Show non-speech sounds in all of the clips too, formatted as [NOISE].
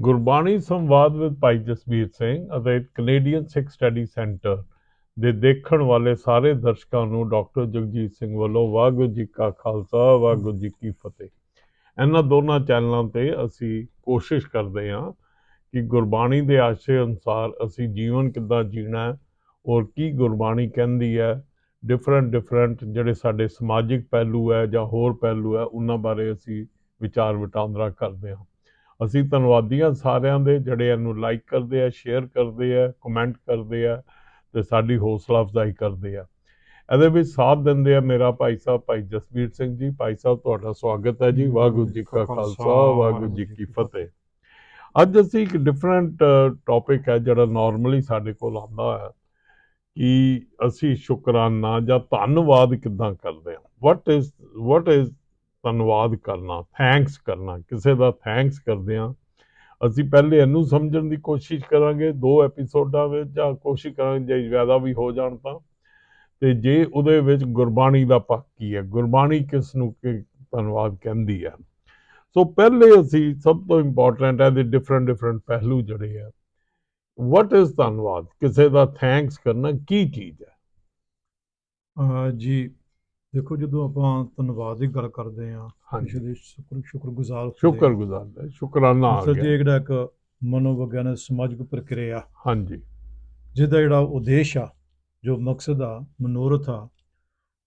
ਗੁਰਬਾਣੀ ਸੰਵਾਦ ਵਿਦ ਭਾਈ ਜਸਬੀਰ ਸਿੰਘ ਅਤੇ ਕੈਨੇਡੀਅਨ ਸਿੱਖ study centre ਦੇ ਦੇਖਣ ਵਾਲੇ ਸਾਰੇ ਦਰਸ਼ਕਾਂ ਨੂੰ ਡਾਕਟਰ ਜਗਜੀਤ ਸਿੰਘ ਵੱਲੋਂ ਵਾਹਿਗੁਰੂ ਜੀ ਕਾ ਖਾਲਸਾ, ਵਾਹਿਗੁਰੂ ਜੀ ਕੀ ਫਤਿਹ। ਇਹਨਾਂ ਦੋਨਾਂ ਚੈਨਲਾਂ ਤੇ ਅਸੀਂ ਕੋਸ਼ਿਸ਼ ਕਰਦੇ ਹਾਂ ਕਿ ਗੁਰਬਾਣੀ ਦੇ ਆਸ਼ੇ ਅਨੁਸਾਰ ਅਸੀਂ ਜੀਵਨ ਕਿੱਦਾਂ ਜੀਣਾ ਹੈ ਔਰ ਕੀ ਗੁਰਬਾਣੀ ਕਹਿੰਦੀ ਹੈ ਡਿਫਰੈਂਟ ਡਿਫਰੈਂਟ ਜਿਹੜੇ ਸਾਡੇ ਸਮਾਜਿਕ ਪਹਿਲੂ ਹੈ ਜਾਂ ਹੋਰ ਪਹਿਲੂ ਹੈ, ਉਹਨਾਂ ਬਾਰੇ ਅਸੀਂ ਵਿਚਾਰ ਵਟਾਂਦਰਾ ਕਰਦੇ ਹਾਂ। ਅਸੀਂ ਧੰਨਵਾਦੀ ਹਾਂ ਸਾਰਿਆਂ ਦੇ ਜਿਹੜੇ ਇਹਨੂੰ ਲਾਈਕ ਕਰਦੇ ਆ ਸ਼ੇਅਰ ਕਰਦੇ ਆ ਕਮੈਂਟ ਕਰਦੇ ਆ ਤੇ ਸਾਡੀ ਹੌਸਲਾ ਅਫਜ਼ਾਈ ਕਰਦੇ ਆ। ਇਹਦੇ ਵਿੱਚ ਸਾਥ ਦਿੰਦੇ ਆ ਮੇਰਾ ਭਾਈ ਸਾਹਿਬ ਭਾਈ ਜਸਵੀਰ ਸਿੰਘ ਜੀ। ਭਾਈ ਸਾਹਿਬ ਤੁਹਾਡਾ ਸਵਾਗਤ ਹੈ ਜੀ। ਵਾਹਿਗੁਰੂ ਜੀ ਕਾ ਖਾਲਸਾ ਵਾਹਿਗੁਰੂ ਜੀ ਕੀ ਫਤਿਹ। ਅੱਜ ਅਸੀਂ ਇੱਕ ਡਿਫਰੈਂਟ ਟੌਪਿਕ ਹੈ ਜਿਹੜਾ ਨਾਰਮਲੀ ਸਾਡੇ ਕੋਲ ਆਉਂਦਾ ਹੈ ਕਿ ਅਸੀਂ ਸ਼ੁਕਰਾਨਾ ਜਾਂ ਧੰਨਵਾਦ ਕਿੱਦਾਂ ਕਰਦੇ ਹਾਂ। ਵਾਟ ਇਜ਼ ਵਾਟ ਇਜ਼ ਧੰਨਵਾਦ ਕਰਨਾ ਥੈਂਕਸ ਕਰਨਾ, ਕਿਸੇ ਦਾ ਥੈਂਕਸ ਕਰਦੇ ਹਾਂ। ਅਸੀਂ ਪਹਿਲੇ ਇਹਨੂੰ ਸਮਝਣ ਦੀ ਕੋਸ਼ਿਸ਼ ਕਰਾਂਗੇ, ਦੋ ਐਪੀਸੋਡਾਂ ਵਿੱਚ ਜਾਂ ਕੋਸ਼ਿਸ਼ ਕਰਾਂਗੇ, ਜੇ ਜ਼ਿਆਦਾ ਵੀ ਹੋ ਜਾਣ ਤਾਂ। ਤੇ ਜੇ ਉਹਦੇ ਵਿੱਚ ਗੁਰਬਾਣੀ ਦਾ ਪੱਖ ਕੀ ਹੈ, ਗੁਰਬਾਣੀ ਕਿਸ ਨੂੰ ਕਿ ਧੰਨਵਾਦ ਕਹਿੰਦੀ ਹੈ। ਸੋ ਪਹਿਲੇ ਅਸੀਂ ਸਭ ਤੋਂ ਇੰਪੋਰਟੈਂਟ ਹੈ ਦੇ ਡਿਫਰੈਂਟ ਡਿਫਰੈਂਟ ਪਹਿਲੂ ਜਿਹੜੇ ਆ। ਵਾਟ ਇਜ਼ ਧੰਨਵਾਦ? ਕਿਸੇ ਦਾ ਥੈਂਕਸ ਕਰਨਾ ਕੀ ਚੀਜ਼ ਹੈ? ਜੀ ਦੇਖੋ ਜਦੋਂ ਆਪਾਂ ਧੰਨਵਾਦ ਦੀ ਗੱਲ ਕਰਦੇ ਹਾਂ ਹਾਂਜੀ। ਦੇ ਸ਼ੁਕਰ ਸ਼ੁਕਰਗੁਜ਼ਾਰ ਹੁੰਦੇ ਸ਼ੁਕਰਗੁਜ਼ਾਰ ਹੈ ਸ਼ੁਕਰਾਨਾ ਹਾਂ। ਆ ਅਸਲ 'ਚ ਗਿਆ। ਇਹ ਜਿਹੜਾ ਇੱਕ ਮਨੋਵਿਗਿਆਨਕ ਸਮਾਜਿਕ ਪ੍ਰਕਿਰਿਆ। ਹਾਂਜੀ। ਜਿਹਦਾ ਜਿਹੜਾ ਉਦੇਸ਼ ਆ ਜੋ ਮਕਸਦ ਆ ਮਨੋਰਥ ਆ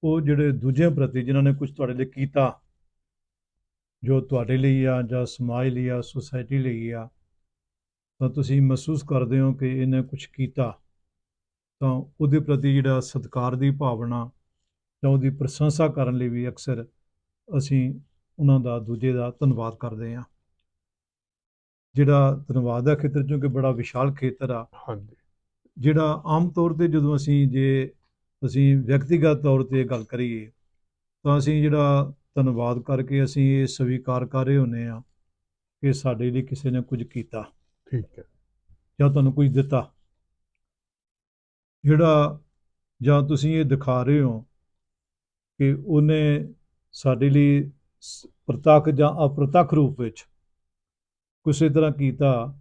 ਉਹ ਜਿਹੜੇ ਦੂਜਿਆਂ ਪ੍ਰਤੀ ਜਿਨ੍ਹਾਂ ਨੇ ਕੁਝ ਤੁਹਾਡੇ ਲਈ ਕੀਤਾ ਜੋ ਤੁਹਾਡੇ ਲਈ ਆ ਜਾਂ ਸਮਾਜ ਲਈ ਆ ਸੁਸਾਇਟੀ ਲਈ ਆ ਤਾਂ ਤੁਸੀਂ ਮਹਿਸੂਸ ਕਰਦੇ ਹੋ ਕਿ ਇਹਨੇ ਕੁਝ ਕੀਤਾ ਤਾਂ ਉਹਦੇ ਪ੍ਰਤੀ ਜਿਹੜਾ ਸਤਿਕਾਰ ਦੀ ਭਾਵਨਾ ਜਾਂ ਉਹਦੀ ਪ੍ਰਸ਼ੰਸਾ ਕਰਨ ਲਈ ਵੀ ਅਕਸਰ ਅਸੀਂ ਉਹਨਾਂ ਦਾ ਦੂਜੇ ਦਾ ਧੰਨਵਾਦ ਕਰਦੇ ਹਾਂ। ਜਿਹੜਾ ਧੰਨਵਾਦ ਦਾ ਖੇਤਰ ਕਿਉਂਕਿ ਬੜਾ ਵਿਸ਼ਾਲ ਖੇਤਰ ਆ। ਹਾਂਜੀ। ਜਿਹੜਾ ਆਮ ਤੌਰ ਤੇ ਜਦੋਂ ਅਸੀਂ ਜੇ ਅਸੀਂ ਵਿਅਕਤੀਗਤ ਤੌਰ ਤੇ ਗੱਲ ਕਰੀਏ ਤਾਂ ਅਸੀਂ ਜਿਹੜਾ ਧੰਨਵਾਦ ਕਰਕੇ ਅਸੀਂ ਇਹ ਸਵੀਕਾਰ ਕਰ ਰਹੇ ਹੁੰਨੇ ਆ ਕਿ ਸਾਡੇ ਲਈ ਕਿਸੇ ਨੇ ਕੁਝ ਕੀਤਾ। ਠੀਕ ਹੈ। ਜਾਂ ਤੁਹਾਨੂੰ ਕੁਝ ਦਿੱਤਾ। ਜਿਹੜਾ ਜਾਂ ਤੁਸੀਂ ਇਹ ਦਿਖਾ ਰਹੇ ਹੋ ਕਿ ਉਹਨੇ ਸਾਡੇ ਲਈ ਪ੍ਰਤੱਖ ਜਾਂ ਅਪ੍ਰਤੱਖ ਰੂਪ ਵਿੱਚ ਕਿਸੇ ਤਰ੍ਹਾਂ ਕੀਤਾ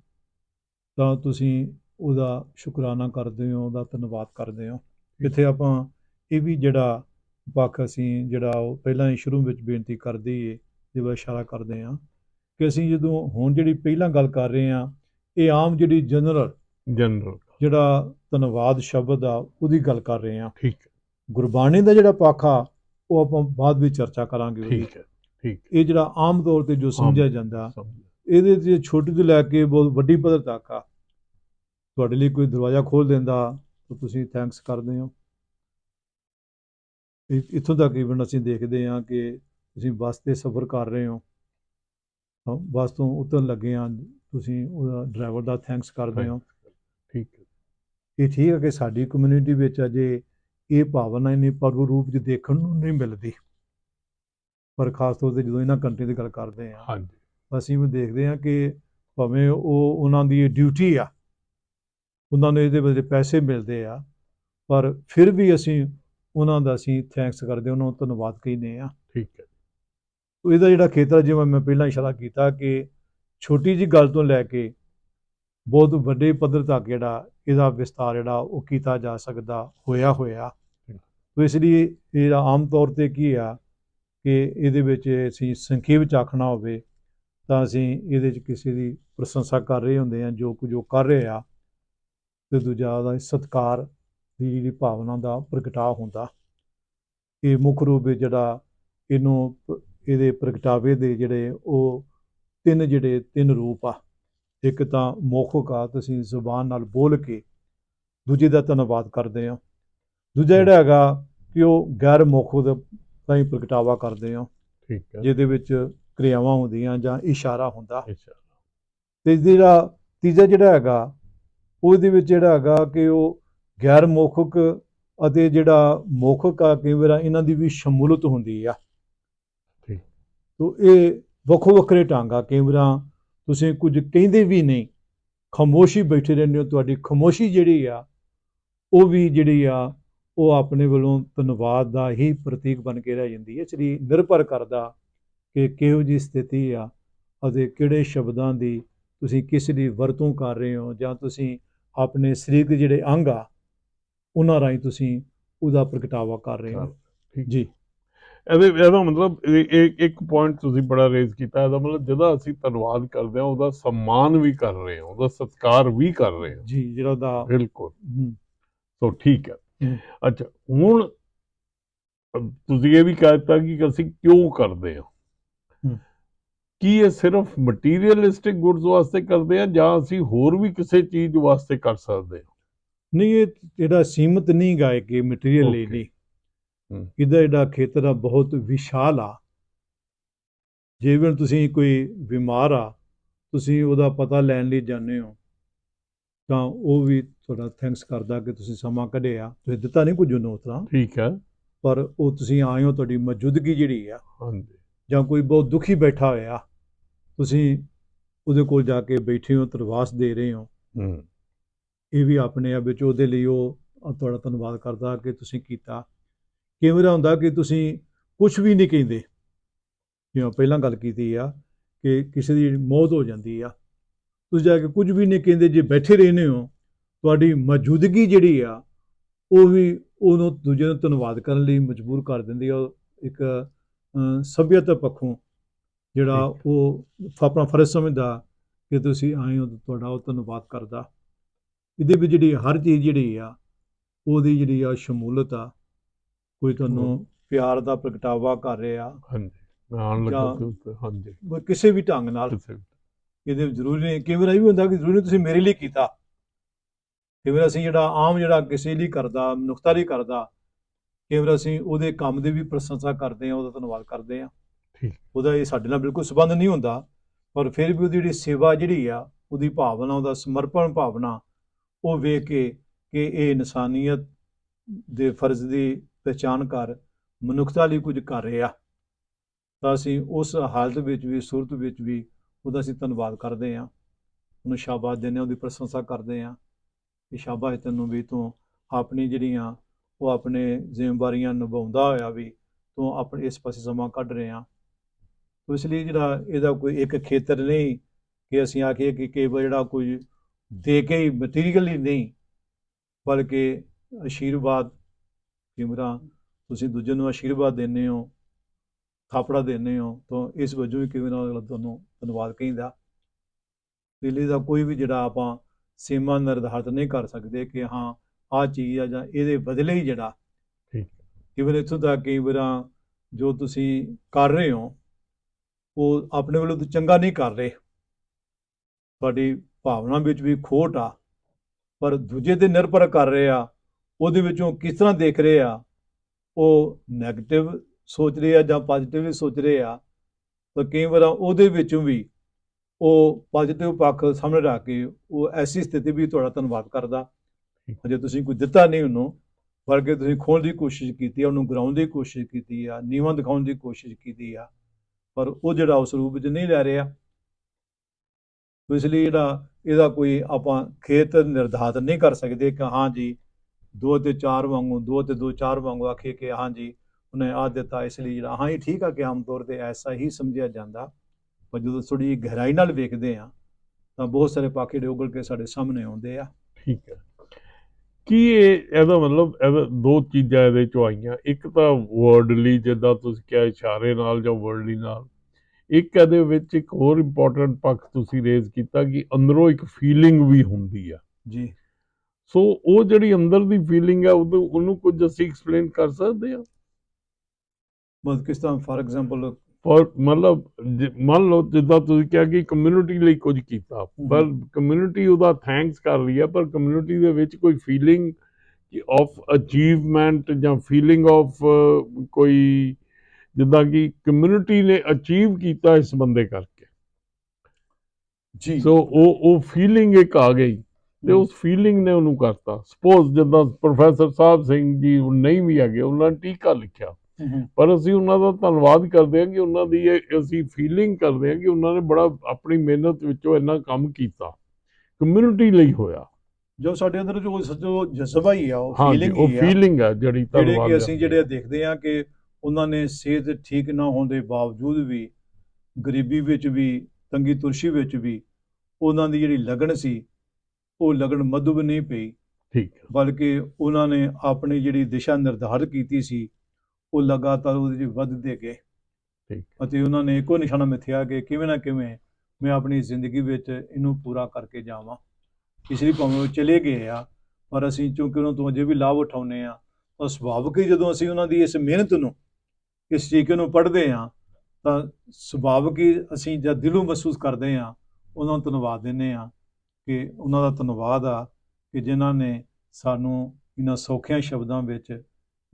ਤਾਂ ਤੁਸੀਂ ਉਹਦਾ ਸ਼ੁਕਰਾਨਾ ਕਰਦੇ ਹੋ ਉਹਦਾ ਧੰਨਵਾਦ ਕਰਦੇ ਹੋ। ਇੱਥੇ ਆਪਾਂ ਇਹ ਵੀ ਜਿਹੜਾ ਪੱਖ ਅਸੀਂ ਜਿਹੜਾ ਉਹ ਪਹਿਲਾਂ ਹੀ ਸ਼ੁਰੂ ਵਿੱਚ ਬੇਨਤੀ ਕਰਦੀ ਏ ਦੇ ਵੱਲ ਇਸ਼ਾਰਾ ਕਰਦੇ ਹਾਂ ਕਿ ਅਸੀਂ ਜਦੋਂ ਹੁਣ ਜਿਹੜੀ ਪਹਿਲਾਂ ਗੱਲ ਕਰ ਰਹੇ ਹਾਂ ਇਹ ਆਮ ਜਿਹੜੀ ਜਨਰਲ ਜਨਰਲ। ਜਿਹੜਾ ਧੰਨਵਾਦ ਸ਼ਬਦ ਆ ਉਹਦੀ ਗੱਲ ਕਰ ਰਹੇ ਹਾਂ। ਠੀਕ। ਹੈ ਗੁਰਬਾਣੀ ਦਾ ਜਿਹੜਾ ਪੱਖ ਆ ਉਹ ਆਪਾਂ ਬਾਅਦ ਵਿੱਚ ਚਰਚਾ ਕਰਾਂਗੇ ਉਹਦੀ ਠੀਕ ਹੈ ਠੀਕ ਇਹ ਜਿਹੜਾ ਆਮ ਤੌਰ ਤੇ ਜੋ ਸਮਝਿਆ। ਜਾਂਦਾ ਇਹਦੇ ਤੇ ਛੋਟੀ ਤੋਂ ਲੈ ਕੇ ਬਹੁਤ ਵੱਡੀ ਪੱਧਰ ਤੱਕ ਆ। ਤੁਹਾਡੇ ਲਈ ਕੋਈ ਦਰਵਾਜ਼ਾ ਖੋਲ ਦਿੰਦਾ ਤਾਂ ਤੁਸੀਂ ਥੈਂਕਸ ਕਰਦੇ ਹੋ। ਇੱਥੋਂ ਤੱਕ ਇਵਨ ਅਸੀਂ ਦੇਖਦੇ ਹਾਂ ਕਿ ਤੁਸੀਂ ਬੱਸ ਤੇ ਸਫ਼ਰ ਕਰ ਰਹੇ ਹੋ। ਬੱਸ ਤੋਂ ਉਤਰਨ ਲੱਗੇ ਆ ਤੁਸੀਂ ਉਹਦਾ ਡਰਾਈਵਰ ਦਾ ਥੈਂਕਸ ਕਰਦੇ ਹੋ। ਠੀਕ ਹੈ। ਇਹ ਠੀਕ ਹੈ ਕਿ ਸਾਡੀ ਕਮਿਊਨਿਟੀ ਵਿੱਚ ਅਜੇ ਇਹ ਭਾਵਨਾ ਇੰਨੀ ਪਰਵ ਰੂਪ 'ਚ ਦੇਖਣ ਨੂੰ ਨਹੀਂ ਮਿਲਦੀ। ਪਰ ਖਾਸ ਤੌਰ ਤੇ ਜਦੋਂ ਇਹਨਾਂ ਕੰਟਰੀ ਦੀ ਗੱਲ ਕਰਦੇ ਹਾਂ ਹਾਂਜੀ। ਅਸੀਂ ਵੀ ਦੇਖਦੇ ਹਾਂ ਕਿ ਭਾਵੇਂ ਉਹ ਉਹਨਾਂ ਦੀ ਡਿਊਟੀ ਆ ਉਹਨਾਂ ਨੂੰ ਇਹਦੇ ਬਦਲੇ ਪੈਸੇ ਮਿਲਦੇ ਆ ਪਰ ਫਿਰ ਵੀ ਅਸੀਂ ਉਹਨਾਂ ਦਾ ਅਸੀਂ ਥੈਂਕਸ ਕਰਦੇ ਉਹਨਾਂ ਨੂੰ ਧੰਨਵਾਦ ਕਹਿੰਦੇ ਆ ਠੀਕ ਹੈ। ਤੋ ਇਹਦਾ ਜਿਹੜਾ ਖੇਤਰ ਜਿਵੇਂ ਮੈਂ ਪਹਿਲਾਂ ਇਸ਼ਾਰਾ ਕੀਤਾ ਕਿ ਛੋਟੀ ਜੀ ਗੱਲ ਤੋਂ ਲੈ ਕੇ ਬਹੁਤ ਵੱਡੇ ਪੱਧਰ ਤੱਕ ਜਿਹੜਾ ਇਹਦਾ ਵਿਸਤਾਰ ਜਿਹੜਾ ਉਹ ਕੀਤਾ ਜਾ ਸਕਦਾ ਹੋਇਆ ਹੋਇਆ। ਤੋ ਇਸ ਲਈ ਇਹ ਆਮ ਤੌਰ ਤੇ ਕੀ ਆ ਕਿ ਇਹਦੇ ਵਿੱਚ ਅਸੀਂ ਸੰਖੇਪ ਚ ਆਖਣਾ ਹੋਵੇ ਤਾਂ ਅਸੀਂ ਇਹਦੇ 'ਚ ਕਿਸੇ ਦੀ ਪ੍ਰਸ਼ੰਸਾ ਕਰ ਰਹੇ ਹੁੰਦੇ ਆ ਜੋ ਕੁਝ ਉਹ ਕਰ ਰਹੇ ਆ, ਤੇ ਦੂਜਾ ਉਹਦਾ ਸਤਿਕਾਰ ਦੀ ਜਿਹੜੀ ਭਾਵਨਾ ਦਾ ਪ੍ਰਗਟਾਅ ਹੁੰਦਾ। ਇਹ ਮੁੱਖ ਰੂਪ ਵਿੱਚ ਜਿਹੜਾ ਇਹਨੂੰ ਇਹਦੇ ਪ੍ਰਗਟਾਵੇ ਦੇ ਜਿਹੜੇ ਉਹ ਤਿੰਨ ਜਿਹੜੇ ਤਿੰਨ ਰੂਪ ਆ, ਇੱਕ ਤਾਂ ਮੌਖਿਕ ਆ ਤੁਸੀਂ ਜ਼ੁਬਾਨ ਨਾਲ ਬੋਲ ਕੇ ਦੂਜੇ ਦਾ ਧੰਨਵਾਦ ਕਰਦੇ ਹੋ। ਦੂਜਾ ਜਿਹੜਾ ਹੈਗਾ ਕਿ ਉਹ ਗੈਰ ਮੌਖਿਕ ਦਾ ਹੀ ਪ੍ਰਗਟਾਵਾ ਕਰਦੇ ਹੋ ਠੀਕ ਹੈ ਜਿਹਦੇ ਵਿੱਚ ਕਿਰਿਆਵਾਂ ਹੁੰਦੀਆਂ ਜਾਂ ਇਸ਼ਾਰਾ ਹੁੰਦਾ। ਤੇ ਜਿਹੜਾ ਤੀਜਾ ਜਿਹੜਾ ਹੈਗਾ ਉਹਦੇ ਵਿੱਚ ਜਿਹੜਾ ਹੈਗਾ ਕਿ ਉਹ ਗੈਰ ਮੌਖਿਕ ਅਤੇ ਜਿਹੜਾ ਮੌਖਿਕ ਆ ਕਈ ਵਾਰ ਇਹਨਾਂ ਦੀ ਵੀ ਸ਼ਮੂਲਤ ਹੁੰਦੀ ਆ। ਠੀਕ। ਤੋ ਇਹ ਵੱਖੋ ਵੱਖਰੇ ਆ। ਕਈ ਵਾਰ ਤੁਸੀਂ ਕੁਝ ਕਹਿੰਦੇ ਵੀ ਨਹੀਂ ਖਾਮੋਸ਼ੀ ਬੈਠੇ ਰਹਿੰਦੇ ਹੋ ਤੁਹਾਡੀ ਖਾਮੋਸ਼ੀ ਜਿਹੜੀ ਆ ਉਹ ਵੀ ਜਿਹੜੀ ਆ ਉਹ ਆਪਣੇ ਵੱਲੋਂ ਧੰਨਵਾਦ ਦਾ ਹੀ ਪ੍ਰਤੀਕ ਬਣ ਕੇ ਰਹਿ ਜਾਂਦੀ ਹੈ। ਲਈ ਨਿਰਭਰ ਕਰਦਾ ਕਿ ਕਿਹੋ ਜੀ ਸਥਿਤੀ ਆ ਅਤੇ ਕਿਹੜੇ ਸ਼ਬਦਾਂ ਦੀ ਤੁਸੀਂ ਕਿਸ ਦੀ ਵਰਤੋਂ ਕਰ ਰਹੇ ਹੋ ਜਾਂ ਤੁਸੀਂ ਆਪਣੇ ਸਰੀਰ ਦੇ ਜਿਹੜੇ ਅੰਗ ਆ ਉਹਨਾਂ ਰਾਹੀਂ ਤੁਸੀਂ ਉਹਦਾ ਪ੍ਰਗਟਾਵਾ ਕਰ ਰਹੇ ਹੋ। ਜੀ। ਇਹਦੇ ਇਹਦਾ ਮਤਲਬ ਇਹ- ਇੱਕ ਪੁਆਇੰਟ ਤੁਸੀਂ ਬੜਾ ਰੇਜ਼ ਕੀਤਾ। ਇਹਦਾ ਮਤਲਬ ਜਦੋਂ ਅਸੀਂ ਧੰਨਵਾਦ ਕਰਦੇ ਹਾਂ ਉਹਦਾ ਸਨਮਾਨ ਵੀ ਕਰ ਰਹੇ ਹਾਂ ਉਹਦਾ ਸਤਿਕਾਰ ਵੀ ਕਰ ਰਹੇ ਹਾਂ। ਜੀ ਜਿਹੜਾ ਦਾ ਬਿਲਕੁਲ। ਸੋ ਠੀਕ ਹੈ। ਅੱਛਾ ਹੁਣ ਤੁਸੀਂ ਇਹ ਵੀ ਕਹਿ ਦਿੱਤਾ ਕਿ ਅਸੀਂ ਕਿਉਂ ਕਰਦੇ ਹਾਂ। ਕੀ ਇਹ ਸਿਰਫ ਮਟੀਰੀਅਲਿਸਟਿਕ ਗੁੱਡਸ ਵਾਸਤੇ ਕਰਦੇ ਹਾਂ ਜਾਂ ਅਸੀਂ ਹੋਰ ਵੀ ਕਿਸੇ ਚੀਜ਼ ਵਾਸਤੇ ਕਰ ਸਕਦੇ ਹਾਂ ਨਹੀਂ ਇਹ ਜਿਹੜਾ ਸੀਮਤ ਨਹੀਂ ਗਾ ਕਿ ਮਟੀਰੀਅਲ ਲਈ. ਨਹੀਂ। ਇਹਦਾ ਜਿਹੜਾ ਖੇਤਰ ਆ ਬਹੁਤ ਵਿਸ਼ਾਲ ਆ ਜਿਵੇਂ ਤੁਸੀਂ ਕੋਈ ਬਿਮਾਰ ਆ ਤੁਸੀਂ ਉਹਦਾ ਪਤਾ ਲੈਣ ਲਈ ਜਾਂਦੇ ਹੋ ਤਾਂ ਉਹ ਵੀ ਤੁਹਾਡਾ ਥੈਂਕਸ ਕਰਦਾ ਕਿ ਤੁਸੀਂ ਸਮਾਂ ਕੱਢਿਆ। ਤੁਸੀਂ ਦਿੱਤਾ ਨਹੀਂ ਕੁਝ ਉਹਨੂੰ ਉਸ ਤਰ੍ਹਾਂ। ਠੀਕ ਹੈ। ਪਰ ਉਹ ਤੁਸੀਂ ਆਏ ਹੋ ਤੁਹਾਡੀ ਮੌਜੂਦਗੀ ਜਿਹੜੀ ਆ। ਹਾਂਜੀ। ਜਾਂ ਕੋਈ ਬਹੁਤ ਦੁਖੀ ਬੈਠਾ ਹੋਇਆ। ਤੁਸੀਂ ਉਹਦੇ ਕੋਲ ਜਾ ਕੇ ਬੈਠੇ ਹੋ ਤਰਵਾਸ ਦੇ ਰਹੇ ਹੋ। ਹੂੰ। ਇਹ ਵੀ ਆਪਣੇ ਆਪ ਵਿੱਚ ਉਹਦੇ ਲਈ ਉਹ ਤੁਹਾਡਾ ਧੰਨਵਾਦ ਕਰਦਾ ਕਿ ਤੁਸੀਂ ਕੀਤਾ। ਕਈ ਵਾਰ ਹੁੰਦਾ ਕਿ ਤੁਸੀਂ ਕੁਝ ਵੀ ਨਹੀਂ ਕਹਿੰਦੇ। ਜਿਵੇਂ ਪਹਿਲਾਂ ਗੱਲ ਕੀਤੀ ਆ ਕਿ ਕਿਸੇ ਦੀ ਮੌਤ ਹੋ ਜਾਂਦੀ ਆ। ਤੁਸੀਂ ਜਾ ਕੇ ਕੁਝ ਵੀ ਨਹੀਂ ਕਹਿੰਦੇ ਜੇ ਬੈਠੇ ਰਹਿੰਦੇ ਹੋ ਤੁਹਾਡੀ ਮੌਜੂਦਗੀ ਜਿਹੜੀ ਆ ਉਹ ਵੀ ਉਹਨੂੰ ਦੂਜੇ ਨੂੰ ਧੰਨਵਾਦ ਕਰਨ ਲਈ ਮਜਬੂਰ ਕਰ ਦਿੰਦੀ ਆ ਇੱਕ ਸਭਿਅਤਾ ਪੱਖੋਂ ਜਿਹੜਾ ਉਹ ਆਪਣਾ ਫਰਜ਼ ਸਮਝਦਾ ਕਿ ਤੁਸੀਂ ਆਏ ਹੋ ਤੁਹਾਡਾ ਉਹ ਧੰਨਵਾਦ ਕਰਦਾ। ਇਹਦੇ ਵਿੱਚ ਜਿਹੜੀ ਹਰ ਚੀਜ਼ ਜਿਹੜੀ ਆ ਉਹਦੀ ਜਿਹੜੀ ਆ ਸ਼ਮੂਲਤ ਆ ਕੋਈ ਤੁਹਾਨੂੰ ਪਿਆਰ ਦਾ ਪ੍ਰਗਟਾਵਾ ਕਰ ਰਿਹਾ। ਹਾਂਜੀ। ਆਉਣ ਲੱਗਾ ਹਾਂਜੀ। ਕਿਸੇ ਵੀ ਢੰਗ ਨਾਲ। ਇਹਦੇ ਜ਼ਰੂਰੀ ਨਹੀਂ ਕਈ ਵਾਰ ਇਹ ਵੀ ਹੁੰਦਾ ਕਿ ਜ਼ਰੂਰੀ ਤੁਸੀਂ ਮੇਰੇ ਲਈ ਕੀਤਾ। ਕਈ ਵਾਰ ਅਸੀਂ ਜਿਹੜਾ ਆਮ ਜਿਹੜਾ ਕਿਸੇ ਲਈ ਕਰਦਾ ਨੁਕਤਾ ਲਈ ਕਰਦਾ ਕਈ ਵਾਰ ਅਸੀਂ ਉਹਦੇ ਕੰਮ ਦੀ ਵੀ ਪ੍ਰਸ਼ੰਸਾ ਕਰਦੇ ਹਾਂ ਉਹਦਾ ਧੰਨਵਾਦ ਕਰਦੇ ਹਾਂ। ਠੀਕ। ਉਹਦਾ ਇਹ ਸਾਡੇ ਨਾਲ ਬਿਲਕੁਲ ਸੰਬੰਧ ਨਹੀਂ ਹੁੰਦਾ ਪਰ ਫਿਰ ਵੀ ਉਹਦੀ ਜਿਹੜੀ ਸੇਵਾ ਜਿਹੜੀ ਆ ਉਹਦੀ ਭਾਵਨਾ ਉਹਦਾ ਸਮਰਪਣ ਭਾਵਨਾ ਉਹ ਵੇਖ ਕੇ ਕਿ ਇਹ ਇਨਸਾਨੀਅਤ ਦੇ ਫਰਜ਼ ਦੀ ਪਛਾਣ ਕਰ ਮਨੁੱਖਤਾ ਲਈ ਕੁਝ ਕਰ ਰਿਹਾ। ਤਾਂ ਅਸੀਂ ਉਸ ਹਾਲਤ ਵਿੱਚ ਵੀ ਸੂਰਤ ਵਿੱਚ ਵੀ ਉਹਦਾ ਅਸੀਂ ਧੰਨਵਾਦ ਕਰਦੇ ਹਾਂ। ਉਹਨੂੰ ਸ਼ਾਬਾਸ਼ ਦਿੰਦੇ ਹਾਂ, ਉਹਦੀ ਪ੍ਰਸ਼ੰਸਾ ਕਰਦੇ ਹਾਂ ਕਿ ਸ਼ਾਬਾਸ਼ ਤੈਨੂੰ ਵੀ ਤੂੰ ਆਪਣੀ ਜਿਹੜੀਆਂ ਉਹ ਆਪਣੇ ਜ਼ਿੰਮੇਵਾਰੀਆਂ ਨਿਭਾਉਂਦਾ ਹੋਇਆ ਵੀ ਤੂੰ ਆਪਣੇ ਇਸ ਪਾਸੇ ਸਮਾਂ ਕੱਢ ਰਿਹਾ। ਤੋ ਇਸ ਲਈ ਜਿਹੜਾ ਇਹਦਾ ਕੋਈ ਇੱਕ ਖੇਤਰ ਨਹੀਂ ਕਿ ਅਸੀਂ ਆਖੀਏ ਕਿ ਕੇਵਲ ਜਿਹੜਾ ਕੋਈ ਦੇ ਕੇ ਹੀ ਮਟੀਰੀਅਲੀ ਨਹੀਂ, ਬਲਕਿ ਆਸ਼ੀਰਵਾਦ ਕਿਮਰਾ ਤੁਸੀਂ ਦੂਜੇ ਨੂੰ ਆਸ਼ੀਰਵਾਦ ਦਿੰਦੇ ਹੋ, ਥਾਪੜਾ ਦਿੰਦੇ ਹੋ, ਤਾਂ ਇਸ ਵਜੋਂ ਵੀ ਕਿਵੇਂ ਨਾਲ ਤੁਹਾਨੂੰ ਧੰਨਵਾਦ ਕਹਿੰਦਾ। ਦਿੱਲੀ ਦਾ ਕੋਈ ਵੀ ਜਿਹੜਾ ਆਪਾਂ ਸੀਮਾ ਨਿਰਧਾਰਿਤ ਨਹੀਂ ਕਰ ਸਕਦੇ ਕਿ ਹਾਂ ਆਹ ਚੀਜ਼ ਆ ਜਾਂ ਇਹਦੇ ਬਦਲੇ ਹੀ ਜਿਹੜਾ। ਠੀਕ। ਕਿਵੇਂ ਇੱਥੋਂ ਤੱਕ ਕਈ ਵਾਰਾਂ ਜੋ ਤੁਸੀਂ ਕਰ ਰਹੇ ਹੋ ਉਹ ਆਪਣੇ ਵੱਲੋਂ ਤਾਂ ਚੰਗਾ ਨਹੀਂ ਕਰ ਰਹੇ। ਤੁਹਾਡੀ ਭਾਵਨਾ ਵਿੱਚ ਵੀ ਖੋਟ ਆ ਪਰ ਦੂਜੇ ਤੇ ਨਿਰਭਰ ਕਰ ਰਹੇ ਆ ਉਹਦੇ ਵਿੱਚੋਂ ਕਿਸ ਤਰ੍ਹਾਂ ਦੇਖ ਰਹੇ ਆ ਉਹ 네ਗੇਟਿਵ ਸੋਚ ਰਹੇ ਆ ਜਾਂ ਪੋਜ਼ਿਟਿਵਲੀ ਸੋਚ ਰਹੇ ਆ ਤਾਂ ਕਈ ਵਾਰ ਉਹਦੇ ਵਿੱਚੋਂ ਵੀ ਉਹ ਪੋਜ਼ਿਟਿਵ ਪੱਖ ਸਾਹਮਣੇ ਰੱਖ ਕੇ ਉਹ ਐਸੀ ਸਥਿਤੀ ਵੀ ਤੁਹਾਡਾ ਧੰਨਵਾਦ ਕਰਦਾ। ਜੇ ਤੁਸੀਂ ਕੋਈ ਦਿੱਤਾ ਨਹੀਂ ਉਹਨੂੰ, ਬਲਕਿ ਤੁਸੀਂ ਖੋਣ ਦੀ ਕੋਸ਼ਿਸ਼ ਕੀਤੀ ਆ, ਉਹਨੂੰ ਗਰਾਉਣ ਦੀ ਕੋਸ਼ਿਸ਼ ਕੀਤੀ ਆ, ਨੀਵਾਂ ਦਿਖਾਉਣ ਦੀ ਕੋਸ਼ਿਸ਼ ਕੀਤੀ ਆ, ਪਰ ਉਹ ਜਿਹੜਾ ਉਸ ਰੂਪ ਵਿੱਚ ਨਹੀਂ ਲੈ ਰਿਹਾ। ਇਸ ਲਈ ਜਿਹੜਾ ਇਹਦਾ ਕੋਈ ਆਪਾਂ ਖੇਤ ਨਿਰਧਾਰਤ ਨਹੀਂ ਕਰ ਸਕਦੇ ਕਿ ਹਾਂ ਜੀ, ਦੋ ਤੇ ਚਾਰ ਵਾਂਗੂ, ਦੋ ਤੇ ਦੋ ਚਾਰ ਵਾਂਗੂ ਆਖੇ ਕਿ ਹਾਂ ਜੀ ਉਹਨੇ ਆ ਦਿੱਤਾ ਇਸ ਲਈ ਜਿਹੜਾ ਹਾਂ ਇਹ ਠੀਕ ਆ ਕਿ ਆਮ ਤੌਰ ਤੇ ਐਸਾ ਹੀ ਸਮਝਿਆ ਜਾਂਦਾ। ਪਰ ਜਦੋਂ ਥੋੜੀ ਗਹਿਰਾਈ ਨਾਲ ਵੇਖਦੇ ਆ ਤਾਂ ਬਹੁਤ ਸਾਰੇ ਪਾਕੇ ਦੇ ਉਗਲ ਕੇ ਸਾਡੇ ਸਾਹਮਣੇ ਆਉਂਦੇ ਆ। ਠੀਕ ਹੈ। ਕੀ ਇਹ ਇਹਦਾ ਮਤਲਬ ਇਹਦਾ ਦੋ ਚੀਜ਼ਾਂ ਇਹਦੇ ਚੋਂ ਆਈਆਂ। ਇੱਕ ਤਾਂ ਵਰਡਲੀ ਜਿੱਦਾਂ ਤੁਸੀਂ ਕਿਹਾ ਇਸ਼ਾਰੇ ਨਾਲ ਜਾਂ ਵਰਡਲੀ ਨਾਲ। ਇੱਕ ਇਹਦੇ ਵਿੱਚ ਇੱਕ ਹੋਰ ਇੰਪੋਰਟੈਂਟ ਪੱਖ ਤੁਸੀਂ ਰੇਜ਼ ਕੀਤਾ ਕਿ ਅੰਦਰੋਂ ਇੱਕ ਫੀਲਿੰਗ ਵੀ ਹੁੰਦੀ ਆ। ਜੀ। ਸੋ ਉਹ ਜਿਹੜੀ ਅੰਦਰ ਦੀ ਫੀਲਿੰਗ ਆ ਉਹਨੂੰ ਕੁਝ ਅਸੀਂ ਐਕਸਪਲੇਨ ਕਰ ਸਕਦੇ ਆ? ਮਤਲਬ ਕਿਸ ਤਰ੍ਹਾਂ ਫਾਰ ਐਗਜ਼ਾਮਪਲ ਪਰ ਮਤਲਬ ਮੰਨ ਲਓ ਜਿੱਦਾਂ ਤੁਸੀਂ ਕਿਹਾ ਕਿ ਕਮਿਊਨਿਟੀ ਲਈ ਕੁਝ ਕੀਤਾ ਪਰ ਕਮਿਊਨਿਟੀ ਉਹਦਾ ਥੈਂਕਸ ਕਰ ਰਹੀ ਹੈ ਪਰ ਕਮਿਊਨਿਟੀ ਦੇ ਵਿੱਚ ਕੋਈ ਫੀਲਿੰਗ ਆਫ ਅਚੀਵਮੈਂਟ ਜਾਂ ਫੀਲਿੰਗ ਆਫ ਕੋਈ ਜਿੱਦਾਂ ਕਿ ਕਮਿਊਨਿਟੀ ਨੇ ਅਚੀਵ ਕੀਤਾ ਇਸ ਬੰਦੇ ਕਰਕੇ। ਜੀ। ਸੋ ਉਹ ਉਹ ਫੀਲਿੰਗ ਇੱਕ ਆ ਗਈ ਤੇ ਉਸ ਫੀਲਿੰਗ ਨੇ ਉਹਨੂੰ ਕਰਤਾ। ਸਪੋਜ਼ ਜਿੱਦਾਂ ਪ੍ਰੋਫੈਸਰ ਸਾਹਿਬ ਸਿੰਘ ਜੀ ਨਹੀਂ ਵੀ ਹੈਗੇ ਉਹਨਾਂ ਨੇ ਟੀਕਾ ਲਿਖਿਆ। ਪਰ ਅਸੀਂ ਉਹਨਾਂ ਦਾ ਧੰਨਵਾਦ ਕਰਦੇ ਹਾਂ ਕਿ ਉਹਨਾਂ ਦੀ ਇਹ ਅਸੀਂ ਫੀਲਿੰਗ ਕਰਦੇ ਹਾਂ ਕਿ ਉਹਨਾਂ ਨੇ ਬੜਾ ਆਪਣੀ ਮਿਹਨਤ ਵਿੱਚੋਂ ਇੰਨਾ ਕੰਮ ਕੀਤਾ ਕਮਿਊਨਿਟੀ ਲਈ ਹੋਇਆ। ਜੋ ਸਾਡੇ ਅੰਦਰ ਜੋ ਸੱਚੋ ਜਜ਼ਬਾ ਹੀ ਆ ਉਹ ਹਾਂ ਫੀਲਿੰਗ ਉਹ ਹੀ ਆ ਫੀਲਿੰਗ ਹੈ ਜਿਹੜੀ ਜਿਹੜੇ ਧੰਨਵਾਦ ਕਿ ਅਸੀਂ। ਜਿਹੜੇ ਦੇਖਦੇ ਆ ਕਿ ਉਹਨਾਂ ਨੇ ਸਿਹਤ ਠੀਕ ਨਾ ਹੋਣ ਦੇ ਬਾਵਜੂਦ ਵੀ ਗਰੀਬੀ ਵਿੱਚ ਵੀ ਤੰਗੀ ਤੁਰਸ਼ੀ ਵਿੱਚ ਵੀ ਉਹਨਾਂ ਦੀ ਜਿਹੜੀ ਲਗਨ ਸੀ ਉਹ ਲਗਨ ਮਧੁਬ ਨਹੀਂ ਪਈ। ਠੀਕ ਹੈ ਬਲਕਿ ਉਹਨਾਂ ਨੇ ਆਪਣੀ ਜਿਹੜੀ ਦਿਸ਼ਾ ਨਿਰਧਾਰਿਤ ਕੀਤੀ ਸੀ ਉਹ ਲਗਾਤਾਰ ਉਹਦੇ 'ਚ ਵੱਧਦੇ ਗਏ। ਠੀਕ। ਅਤੇ ਉਹਨਾਂ ਨੇ ਇੱਕੋ ਨਿਸ਼ਾਨਾ ਮਿੱਥਿਆ ਕਿ ਕਿਵੇਂ ਨਾ ਕਿਵੇਂ ਮੈਂ ਆਪਣੀ ਜ਼ਿੰਦਗੀ ਵਿੱਚ ਇਹਨੂੰ ਪੂਰਾ ਕਰਕੇ ਜਾਵਾਂ। ਇਸ ਲਈ ਭਾਵੇਂ ਉਹ ਚਲੇ ਗਏ ਆ ਪਰ ਅਸੀਂ ਚੂੰਕਿ ਉਹਨਾਂ ਤੋਂ ਅਜੇ ਵੀ ਲਾਭ ਉਠਾਉਂਦੇ ਆ। ਤਾਂ ਸੁਭਾਵਿਕ ਹੀ ਜਦੋਂ ਅਸੀਂ ਉਹਨਾਂ ਦੀ ਇਸ ਮਿਹਨਤ ਨੂੰ ਇਸ ਤਰੀਕੇ ਨੂੰ ਪੜ੍ਹਦੇ ਆ ਤਾਂ ਸੁਭਾਵਿਕ ਹੀ ਅਸੀਂ ਜਦ ਦਿਲੋਂ ਮਹਿਸੂਸ ਕਰਦੇ ਆ ਉਹਨਾਂ ਨੂੰ ਧੰਨਵਾਦ ਦਿੰਦੇ ਆ ਕਿ ਉਹਨਾਂ ਦਾ ਧੰਨਵਾਦ ਆ ਕਿ ਜਿਨ੍ਹਾਂ ਨੇ ਸਾਨੂੰ ਇਹਨਾਂ ਸੌਖਿਆਂ ਸ਼ਬਦਾਂ ਵਿੱਚ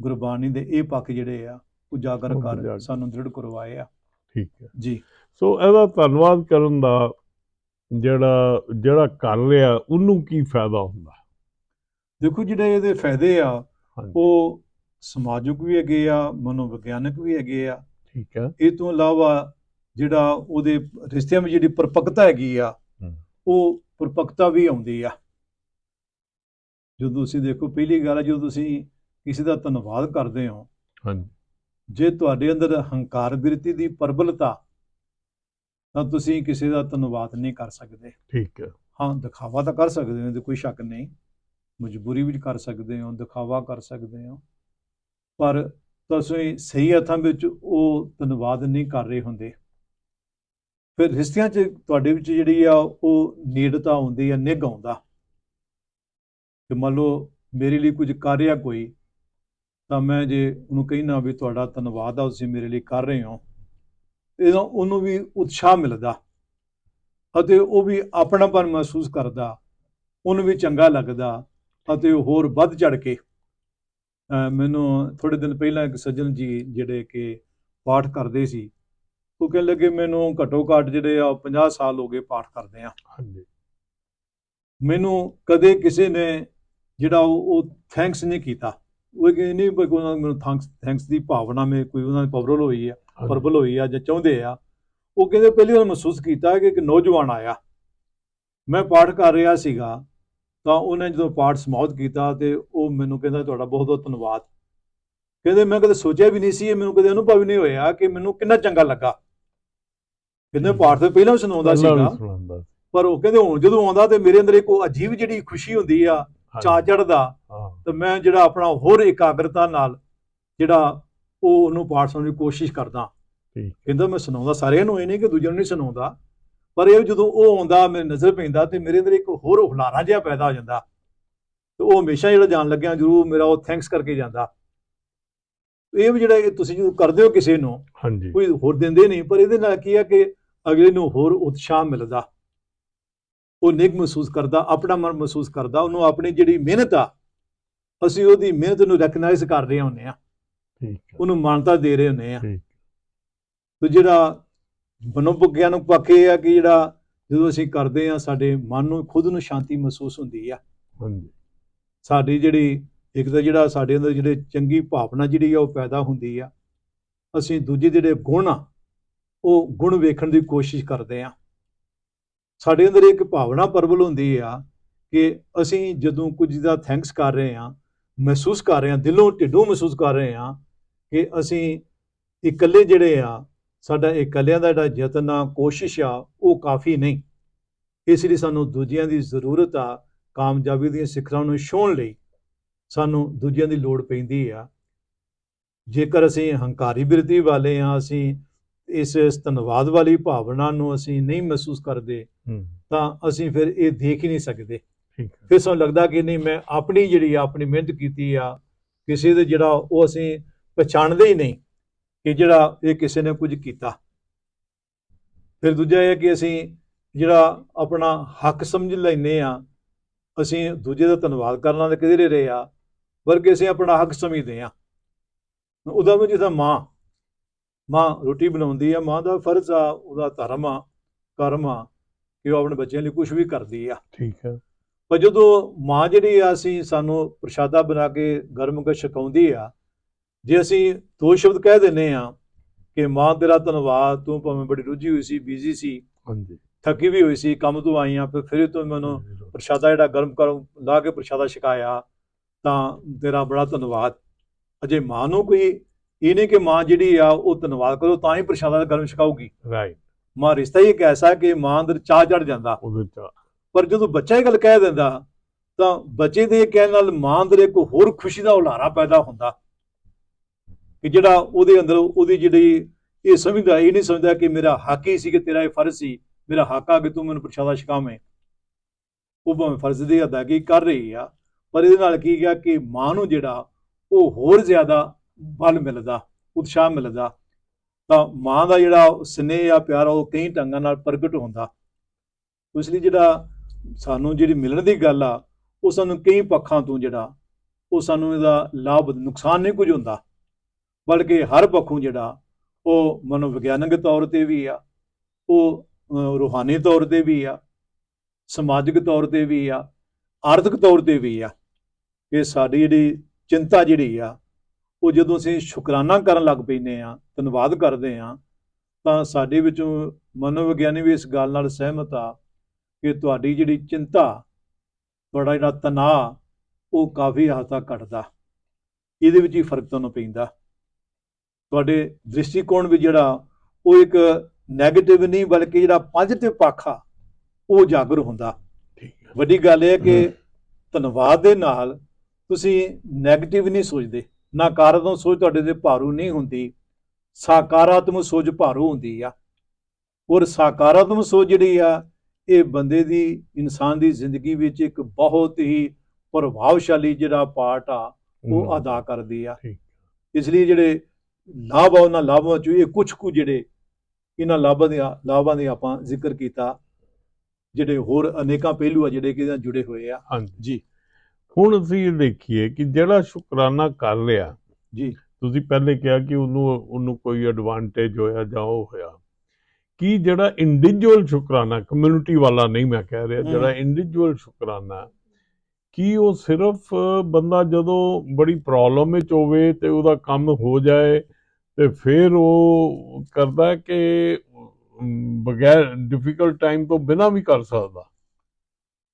ਗੁਰਬਾਣੀ ਦੇ ਇਹ ਪੱਖ ਜਿਹੜੇ ਆ ਉਜਾਗਰ ਕਰ। ਸਾਨੂੰ ਦ੍ਰਿੜ ਕਰਵਾਏ ਆ। ਠੀਕ ਹੈ। ਜੀ। ਸੋ ਇਹਦਾ ਧੰਨਵਾਦ ਕਰਨ ਦਾ ਜਿਹੜਾ ਜਿਹੜਾ ਕਰ ਰਿਹਾ ਉਹਨੂੰ ਕੀ ਫਾਇਦਾ ਹੁੰਦਾ? ਦੇਖੋ ਜਿਹੜੇ ਇਹਦੇ ਫਾਇਦੇ ਆ ਉਹ ਸਮਾਜਿਕ ਵੀ ਹੈਗੇ ਆ ਮਨੋਵਿਗਿਆਨਕ ਵੀ ਹੈਗੇ ਆ। ਠੀਕ ਹੈ। ਇਹ ਤੋਂ ਇਲਾਵਾ ਜਿਹੜਾ ਉਹਦੇ ਰਿਸ਼ਤਿਆਂ ਵਿੱਚ ਜਿਹੜੀ ਪਰਪੱਕਤਾ ਹੈਗੀ ਆ। ਉਹ ਪਰਪੱਕਤਾ ਵੀ ਆਉਂਦੀ ਆ। ਜਦੋਂ ਤੁਸੀਂ ਦੇਖੋ ਪਹਿਲੀ ਗੱਲ ਜਦੋਂ ਤੁਸੀਂ ਕਿਸੇ ਦਾ ਧੰਨਵਾਦ ਕਰਦੇ ਹੋ। ਹਾਂਜੀ। ਜੇ ਤੁਹਾਡੇ ਅੰਦਰ ਹੰਕਾਰ ਬਿਰਤੀ ਦੀ ਪ੍ਰਬਲਤਾ ਤਾਂ ਤੁਸੀਂ ਕਿਸੇ ਦਾ ਧੰਨਵਾਦ ਨਹੀਂ ਕਰ ਸਕਦੇ। ਠੀਕ ਹੈ। ਹਾਂ ਦਿਖਾਵਾ ਤਾਂ ਕਰ ਸਕਦੇ ਹੋ ਤੇ ਕੋਈ ਸ਼ੱਕ ਨਹੀਂ। ਮਜਬੂਰੀ ਵੀ ਕਰ ਸਕਦੇ ਹੋ ਦਿਖਾਵਾ ਕਰ ਸਕਦੇ ਹੋ। ਪਰ ਤੁਸੀਂ ਸਹੀ ਅਰਥਾਂ ਵਿੱਚ ਉਹ ਧੰਨਵਾਦ ਨਹੀਂ ਕਰ ਰਹੇ ਹੁੰਦੇ। ਫਿਰ ਰਿਸ਼ਤਿਆਂ 'ਚ ਤੁਹਾਡੇ ਵਿੱਚ ਜਿਹੜੀ ਆ ਉਹ ਨੇੜਤਾ ਆਉਂਦੀ ਆ ਨਿੱਘ ਆਉਂਦਾ। ਕਿ ਮੰਨ ਲਓ ਮੇਰੇ ਲਈ ਕੁਝ ਕਰ ਰਿਹਾ ਕੋਈ ਤਾਂ ਮੈਂ ਜੇ ਉਹਨੂੰ ਕਹਿਣਾ ਵੀ ਤੁਹਾਡਾ ਧੰਨਵਾਦ ਆ ਤੁਸੀਂ ਮੇਰੇ ਲਈ ਕਰ ਰਹੇ ਹੋ ਇਹਦਾ ਉਹਨੂੰ ਵੀ ਉਤਸ਼ਾਹ ਮਿਲਦਾ ਅਤੇ ਉਹ ਵੀ ਆਪਣਾਪਨ ਮਹਿਸੂਸ ਕਰਦਾ ਉਹਨੂੰ ਵੀ ਚੰਗਾ ਲੱਗਦਾ ਅਤੇ ਉਹ ਹੋਰ ਵੱਧ ਚੜ ਕੇ। ਮੈਨੂੰ ਥੋੜੇ ਦਿਨ ਪਹਿਲਾਂ ਇੱਕ ਸੱਜਣ ਜੀ ਜਿਹੜੇ ਕਿ ਪਾਠ ਕਰਦੇ ਸੀ ਉਹ ਕਹਿਣ ਲੱਗੇ ਮੈਨੂੰ ਘੱਟੋ ਘੱਟ ਜਿਹੜੇ ਆ 50 ਸਾਲ ਹੋ ਗਏ ਪਾਠ ਕਰਦੇ ਆ। ਹਾਂਜੀ। ਮੈਨੂੰ ਕਦੇ ਕਿਸੇ ਨੇ ਜਿਹੜਾ ਉਹ ਥੈਂਕਸ ਨਹੀਂ ਕੀਤਾ। ਉਹ ਕਿ ਨਹੀਂ ਕੋਈ ਉਹਨਾਂ ਨੂੰ ਥੈਂਕਸ ਥੈਂਕਸ ਦੀ ਭਾਵਨਾ ਮੇ ਕੋਈ ਉਹਨਾਂ ਦੀ ਪਵਰਲ ਹੋਈ ਆ। ਪਰਬਲ ਹੋਈ ਆ ਜਾਂ ਚਾਹੁੰਦੇ ਆ। ਉਹ ਕਹਿੰਦੇ ਪਹਿਲੀ ਵਾਰ ਮਹਿਸੂਸ ਕੀਤਾ ਕਿ ਇੱਕ ਨੌਜਵਾਨ ਆਇਆ। ਮੈਂ ਪਾਠ ਕਰ ਰਿਹਾ ਸੀਗਾ ਤਾਂ ਉਹਨੇ ਜਦੋਂ ਪਾਠ ਸਮਾਪਤ ਕੀਤਾ ਤੇ ਉਹ ਮੈਨੂੰ ਕਹਿੰਦਾ ਤੁਹਾਡਾ ਬਹੁਤ ਬਹੁਤ ਧੰਨਵਾਦ। ਕਹਿੰਦੇ ਮੈਂ ਕਦੇ ਸੋਚਿਆ ਵੀ ਨਹੀਂ ਸੀ ਇਹ ਮੈਨੂੰ ਕਦੇ ਅਨੁਭਵ ਨਹੀਂ ਹੋਇਆ ਕਿ ਮੈਨੂੰ ਕਿੰਨਾ ਚੰਗਾ ਲੱਗਾ। ਕਹਿੰਦੇ ਪਾਠ ਤੋਂ ਪਹਿਲਾਂ ਸੁਣਾਉਂਦਾ ਸੀਗਾ। ਪਰ ਉਹ ਕਹਿੰਦੇ ਹੁਣ ਜਦੋਂ ਆਉਂਦਾ ਤੇ ਮੇਰੇ ਅੰਦਰ ਇੱਕ ਉਹ ਅਜੀਬ ਜਿਹੜੀ ਖੁਸ਼ੀ ਹੁੰਦੀ ਆ ਹਾਂਜੀ। ਚੜਦਾ ਤੇ ਮੈਂ ਜਿਹੜਾ ਆਪਣਾ ਹੋਰ ਇਕਾਗਰਤਾ ਨਾਲ ਜਿਹੜਾ ਉਹ ਉਹਨੂੰ ਪਾਠ ਸੁਣਨ ਦੀ ਕੋਸ਼ਿਸ਼ ਕਰਦਾ। ਠੀਕ। ਕਹਿੰਦਾ ਮੈਂ ਸੁਣਾਉਂਦਾ ਸਾਰਿਆਂ ਨੂੰ ਇਹ ਨਹੀਂ ਕਿ ਦੂਜਿਆਂ ਨੂੰ ਨਹੀਂ ਸੁਣਾਉਂਦਾ ਪਰ ਇਹ ਜਦੋਂ ਉਹ ਆਉਂਦਾ ਮੇਰੇ ਨਜ਼ਰ ਪੈਂਦਾ ਤੇ ਮੇਰੇ ਅੰਦਰ ਇੱਕ ਹੋਰ ਹੁਲਾਰਾ ਜਿਹਾ ਪੈਦਾ ਹੋ ਜਾਂਦਾ। ਤੇ ਉਹ ਹਮੇਸ਼ਾ ਜਿਹੜਾ ਜਾਣ ਲੱਗਿਆ ਜ਼ਰੂਰ ਮੇਰਾ ਉਹ ਥੈਂਕਸ ਕਰਕੇ ਜਾਂਦਾ। ਇਹ ਵੀ ਜਿਹੜਾ ਤੁਸੀਂ ਜਦੋਂ ਕਰਦੇ ਹੋ ਕਿਸੇ ਨੂੰ ਹਾਂਜੀ। ਕੋਈ ਹੋਰ ਦਿੰਦੇ ਨਹੀਂ ਪਰ ਇਹਦੇ ਨਾਲ ਕੀ ਹੈ ਕਿ ਅਗਲੇ ਨੂੰ ਹੋਰ ਉਤਸ਼ਾਹ ਮਿਲਦਾ। ਉਹ ਨਿਗ ਮਹਿਸੂਸ ਕਰਦਾ ਆਪਣਾ ਮਨ ਮਹਿਸੂਸ ਕਰਦਾ ਉਹਨੂੰ ਆਪਣੀ ਜਿਹੜੀ ਮਿਹਨਤ ਆ ਅਸੀਂ ਉਹਦੀ ਮਿਹਨਤ ਨੂੰ ਰੈਕਗਨਾਈਜ਼ ਕਰ ਰਹੇ ਹੁੰਦੇ ਆ ਠੀਕ ਹੈ ਉਹਨੂੰ ਮਾਨਤਾ ਦੇ ਰਹੇ ਹੁੰਦੇ ਆ ਠੀਕ ਤੇ ਜਿਹੜਾ ਮਨੋਵਿਗਿਆਨਕ ਪੱਖ ਇਹ ਆ ਕਿ ਜਿਹੜਾ ਜਦੋਂ ਅਸੀਂ ਕਰਦੇ ਆ ਸਾਡੇ ਮਨ ਨੂੰ ਖੁਦ ਨੂੰ ਸ਼ਾਂਤੀ ਮਹਿਸੂਸ ਹੁੰਦੀ ਆ। ਹਾਂਜੀ। ਸਾਡੀ ਜਿਹੜੀ ਇੱਕ ਤਾਂ ਜਿਹੜਾ ਸਾਡੇ ਅੰਦਰ ਜਿਹੜੇ ਚੰਗੀ ਭਾਵਨਾ ਜਿਹੜੀ ਆ ਉਹ ਪੈਦਾ ਹੁੰਦੀ ਆ। ਅਸੀਂ ਦੂਜੇ ਜਿਹੜੇ ਗੁਣ ਆ ਉਹ ਗੁਣ ਵੇਖਣ ਦੀ ਕੋਸ਼ਿਸ਼ ਕਰਦੇ ਆ ਸਾਡੇ ਅੰਦਰ ਇੱਕ ਭਾਵਨਾ ਪਰਬਲ ਹੁੰਦੀ ਆ ਕਿ ਅਸੀਂ ਜਦੋਂ ਕੁਝ ਦਾ ਥੈਂਕਸ ਕਰ ਰਹੇ ਆ ਮਹਿਸੂਸ ਕਰ ਰਹੇ ਆ ਦਿਲੋਂ ਢਿੱਡੋਂ ਮਹਿਸੂਸ ਕਰ ਰਹੇ ਆ ਕਿ ਅਸੀਂ ਇਕੱਲੇ ਜਿਹੜੇ ਆ ਸਾਡਾ ਇਕੱਲਿਆਂ ਦਾ ਜਿਹੜਾ ਯਤਨ ਆ ਕੋਸ਼ਿਸ਼ ਆ ਉਹ ਕਾਫੀ ਨਹੀਂ। ਇਸ ਲਈ ਸਾਨੂੰ ਦੂਜਿਆਂ ਦੀ ਜ਼ਰੂਰਤ ਆ ਕਾਮਯਾਬੀ ਦੀਆਂ ਸਿਖਰਾਂ ਨੂੰ ਛੂਹਣ ਲਈ ਸਾਨੂੰ ਦੂਜਿਆਂ ਦੀ ਲੋੜ ਪੈਂਦੀ ਆ। ਜੇਕਰ ਅਸੀਂ ਹੰਕਾਰੀ ਬਿਰਤੀ ਵਾਲੇ ਆ ਅਸੀਂ ਇਸ ਧੰਨਵਾਦ ਵਾਲੀ ਭਾਵਨਾ ਨੂੰ ਅਸੀਂ ਨਹੀਂ ਮਹਿਸੂਸ ਕਰਦੇ ਹੂੰ। ਤਾਂ ਅਸੀਂ ਫਿਰ ਇਹ ਦੇਖ ਹੀ ਨਹੀਂ ਸਕਦੇ। ਹੈ ਫਿਰ ਸਾਨੂੰ ਲੱਗਦਾ ਕਿ ਨਹੀਂ ਮੈਂ ਆਪਣੀ ਜਿਹੜੀ ਆ ਆਪਣੀ ਮਿਹਨਤ ਕੀਤੀ ਆ ਕਿਸੇ ਦੇ ਜਿਹੜਾ ਉਹ ਅਸੀਂ ਪਛਾਣਦੇ ਹੀ ਨਹੀਂ ਕਿ ਜਿਹੜਾ ਇਹ ਕਿਸੇ ਨੇ ਕੁਝ ਕੀਤਾ। ਫਿਰ ਦੂਜਾ ਇਹ ਕਿ ਅਸੀਂ ਜਿਹੜਾ ਆਪਣਾ ਹੱਕ ਸਮਝ ਲੈਨੇ ਆ ਅਸੀਂ ਦੂਜੇ ਦਾ ਧੰਨਵਾਦ ਕਰਨਾ ਤੇ ਕਿਧਰੇ ਰਹੇ ਆ ਬਲਕਿ ਅਸੀਂ ਆਪਣਾ ਹੱਕ ਸਮਝਦੇ ਆ। ਉਹਦਾ ਵੀ ਜਿੱਦਾਂ ਮਾਂ ਮਾਂ ਰੋਟੀ ਬਣਾਉਂਦੀ ਆ ਮਾਂ ਦਾ ਫਰਜ਼ ਆ ਉਹਦਾ ਧਰਮ ਆ ਕਰਮ ਆ ਕਿ ਉਹ ਆਪਣੇ ਬੱਚਿਆਂ ਲਈ ਕੁਝ ਵੀ ਕਰਦੀ ਆ। ਠੀਕ ਹੈ ਪਰ ਜਦੋਂ ਮਾਂ ਜਿਹੜੀ ਆ ਅਸੀਂ ਸਾਨੂੰ ਪ੍ਰਸ਼ਾਦਾ ਬਣਾ ਕੇ ਗਰਮ ਕੇ ਛਕਾਉਂਦੀ ਆ ਜੇ ਅਸੀਂ ਦੋ ਸ਼ਬਦ ਕਹਿ ਦਿੰਨੇ ਆ ਕਿ ਮਾਂ ਤੇਰਾ ਧੰਨਵਾਦ ਤੂੰ ਭਾਵੇਂ ਬੜੀ ਰੁੱਝੀ ਹੋਈ ਸੀ ਬਿਜ਼ੀ ਸੀ ਹਾਂਜੀ। ਥੱਕੀ ਵੀ ਹੋਈ ਸੀ ਕੰਮ ਤੋਂ ਆਈ ਆ ਫਿਰ ਫਿਰ ਤੂੰ ਮੈਨੂੰ ਪ੍ਰਸ਼ਾਦਾ ਜਿਹੜਾ ਗਰਮ ਕਰ ਲਾ ਕੇ ਪ੍ਰਸ਼ਾਦਾ ਛਕਾਇਆ ਤਾਂ ਤੇਰਾ ਬੜਾ ਧੰਨਵਾਦ। ਅਜੇ ਮਾਂ ਨੂੰ ਕੋਈ ਇਹ ਨਹੀਂ ਕਿ ਮਾਂ ਜਿਹੜੀ ਆ ਉਹ ਧੰਨਵਾਦ ਕਰੋ ਤਾਂ ਹੀ ਪ੍ਰਸ਼ਾਦਾ ਗਰਮ ਛਕਾਊਗੀ। ਰਾਈਟ ਮਾਂ ਰਿਸ਼ਤਾ ਹੀ ਇੱਕ ਐਸਾ ਕਿ ਮਾਂ ਅੰਦਰ ਚਾਹ ਚੜ ਜਾਂਦਾ। ਉਹਦੇ ਚ ਪਰ ਜਦੋਂ ਬੱਚਾ ਇਹ ਗੱਲ ਕਹਿ ਦਿੰਦਾ, ਤਾਂ ਬੱਚੇ ਦੇ ਕਹਿਣ ਨਾਲ ਮਾਂ ਅੰਦਰ ਇੱਕ ਹੋਰ ਖੁਸ਼ੀ ਦਾ ਉਲਾਰਾ ਪੈਦਾ ਹੁੰਦਾ ਕਿ ਜਿਹੜਾ ਉਹਦੇ ਅੰਦਰ ਉਹਦੀ ਜਿਹੜੀ ਇਹ ਸਮਝਦਾ, ਇਹ ਨਹੀਂ ਸਮਝਦਾ ਕਿ ਮੇਰਾ ਹੱਕ ਹੀ ਸੀ ਕਿ ਤੇਰਾ ਇਹ ਫਰਜ਼ ਸੀ, ਮੇਰਾ ਹੱਕ ਆ ਕਿ ਤੂੰ ਮੈਨੂੰ ਪ੍ਰਸ਼ਾਦਾ ਛਕਾਵੇਂ ਉਹ ਭਾਵੇਂ ਫਰਜ਼ ਦੀ ਅਦਾਇਗੀ ਕਰ ਰਹੀ ਆ, ਪਰ ਇਹਦੇ ਨਾਲ ਕੀ ਗਿਆ ਕਿ ਮਾਂ ਨੂੰ ਜਿਹੜਾ ਉਹ ਹੋਰ ਜ਼ਿਆਦਾ ਬਲ ਮਿਲਦਾ, ਉਤਸ਼ਾਹ ਮਿਲਦਾ। ਤਾਂ ਮਾਂ ਦਾ ਜਿਹੜਾ ਸਨੇਹ ਆ, ਪਿਆਰ ਉਹ ਕਈ ਢੰਗਾਂ ਨਾਲ ਪ੍ਰਗਟ ਹੁੰਦਾ। ਉਸ ਲਈ ਜਿਹੜਾ ਸਾਨੂੰ ਜਿਹੜੀ ਮਿਲਣ ਦੀ ਗੱਲ ਆ, ਉਹ ਸਾਨੂੰ ਕਈ ਪੱਖਾਂ ਤੋਂ ਜਿਹੜਾ, ਉਹ ਸਾਨੂੰ ਇਹਦਾ ਲਾਭ, ਨੁਕਸਾਨ ਨਹੀਂ ਕੁਝ ਹੁੰਦਾ। ਬਲਕਿ ਹਰ ਪੱਖੋਂ ਜਿਹੜਾ, ਉਹ ਮਨੋਵਿਗਿਆਨਕ ਤੌਰ ਤੇ ਵੀ ਆ, ਉਹ ਰੂਹਾਨੀ ਤੌਰ ਤੇ ਵੀ ਆ, ਸਮਾਜਿਕ ਤੌਰ ਤੇ ਵੀ ਆ, ਆਰਥਿਕ ਤੌਰ ਤੇ ਵੀ ਆ। ਕਿ ਸਾਡੀ ਜਿਹੜੀ ਚਿੰਤਾ ਜਿਹੜੀ ਆ, ਉਹ ਜਦੋਂ ਅਸੀਂ ਸ਼ੁਕਰਾਨਾ ਕਰਨ ਲੱਗ ਪੈਂਦੇ ਆ, ਧੰਨਵਾਦ ਕਰਦੇ ਆ, ਤਾਂ ਸਾਡੇ ਵਿੱਚੋਂ ਮਨੋਵਿਗਿਆਨੀ ਵੀ ਇਸ ਗੱਲ ਨਾਲ ਸਹਿਮਤ ਆ ਕਿ ਤੁਹਾਡੀ ਜਿਹੜੀ ਚਿੰਤਾ ਤੁਹਾਡਾ ਜਿਹੜਾ ਤਣਾਅ ਉਹ ਕਾਫੀ ਹੱਦ ਤੱਕ ਘਟਦਾ। ਇਹਦੇ ਵਿੱਚ ਹੀ ਫ਼ਰਕ ਤੁਹਾਨੂੰ ਪੈਂਦਾ। ਤੁਹਾਡੇ ਦ੍ਰਿਸ਼ਟੀਕੋਣ ਵੀ ਜਿਹੜਾ ਉਹ ਇੱਕ 네ਗੇਟਿਵ ਨਹੀਂ ਬਲਕਿ ਜਿਹੜਾ ਪੋਜ਼ਿਟਿਵ ਪੱਖ ਆ ਉਹ ਜਾਗਰ ਹੁੰਦਾ। ਵੱਡੀ ਗੱਲ ਇਹ ਹੈ ਕਿ ਧੰਨਵਾਦ ਦੇ ਨਾਲ ਤੁਸੀਂ 네ਗੇਟਿਵ ਨਹੀਂ ਸੋਚਦੇ। ਨਕਾਰਾਤਮਕ ਸੋਚ ਤੁਹਾਡੇ ਤੇ ਭਾਰੂ ਨਹੀਂ ਹੁੰਦੀ ਸਕਾਰਾਤਮਕ ਸੋਚ ਭਾਰੂ ਹੁੰਦੀ ਆ। ਔਰ ਸਕਾਰਾਤਮਕ ਸੋਚ ਜਿਹੜੀ ਆ ਇਹ ਬੰਦੇ ਦੀ ਇਨਸਾਨ ਦੀ ਜ਼ਿੰਦਗੀ ਵਿੱਚ ਇੱਕ ਬਹੁਤ ਹੀ ਪ੍ਰਭਾਵਸ਼ਾਲੀ ਜਿਹੜਾ ਪਾਰਟ ਆ ਉਹ ਅਦਾ ਕਰਦੀ ਆ। ਇਸ ਲਈ ਜਿਹੜੇ ਲਾਭ ਆ ਉਹਨਾਂ ਲਾਭਾਂ ਚੋਂ ਇਹ ਕੁਝ ਕੁ ਜਿਹੜੇ ਇਹਨਾਂ ਲਾਭਾਂ ਦੇ ਲਾਭਾਂ ਦੇ ਆਪਾਂ ਜ਼ਿਕਰ ਕੀਤਾ। ਜਿਹੜੇ ਹੋਰ ਅਨੇਕਾਂ ਪਹਿਲੂ ਆ ਜਿਹੜੇ ਕਿ ਇਹਦੇ ਨਾਲ ਜੁੜੇ ਹੋਏ ਆ। ਹਾਂਜੀ। ਜੀ ਹੁਣ ਅਸੀਂ ਇਹ ਦੇਖੀਏ ਕਿ ਜਿਹੜਾ ਸ਼ੁਕਰਾਨਾ ਕਰ ਲਿਆ ਜੀ। ਤੁਸੀਂ ਪਹਿਲੇ ਕਿਹਾ ਕਿ ਉਹਨੂੰ ਉਹਨੂੰ ਕੋਈ ਐਡਵਾਂਟੇਜ ਹੋਇਆ ਜਾਂ ਉਹ ਹੋਇਆ। ਕੀ ਜਿਹੜਾ ਇੰਡੀਵਿਜੂਅਲ ਸ਼ੁਕਰਾਨਾ ਕਮਿਊਨਿਟੀ ਵਾਲਾ ਨਹੀਂ ਮੈਂ ਕਹਿ ਰਿਹਾ। ਜਿਹੜਾ ਇੰਡੀਵਿਜੂਅਲ ਸ਼ੁਕਰਾਨਾ ਕੀ ਉਹ ਸਿਰਫ ਬੰਦਾ ਜਦੋਂ ਬੜੀ ਪ੍ਰੋਬਲਮ ਵਿੱਚ ਹੋਵੇ ਤੇ ਉਹਦਾ ਕੰਮ ਹੋ ਜਾਏ ਤੇ ਫਿਰ ਉਹ ਕਰਦਾ ਕਿ ਬਗੈਰ ਡਿਫਿਕਲਟ ਟਾਈਮ ਤੋਂ ਬਿਨਾਂ ਵੀ ਕਰ ਸਕਦਾ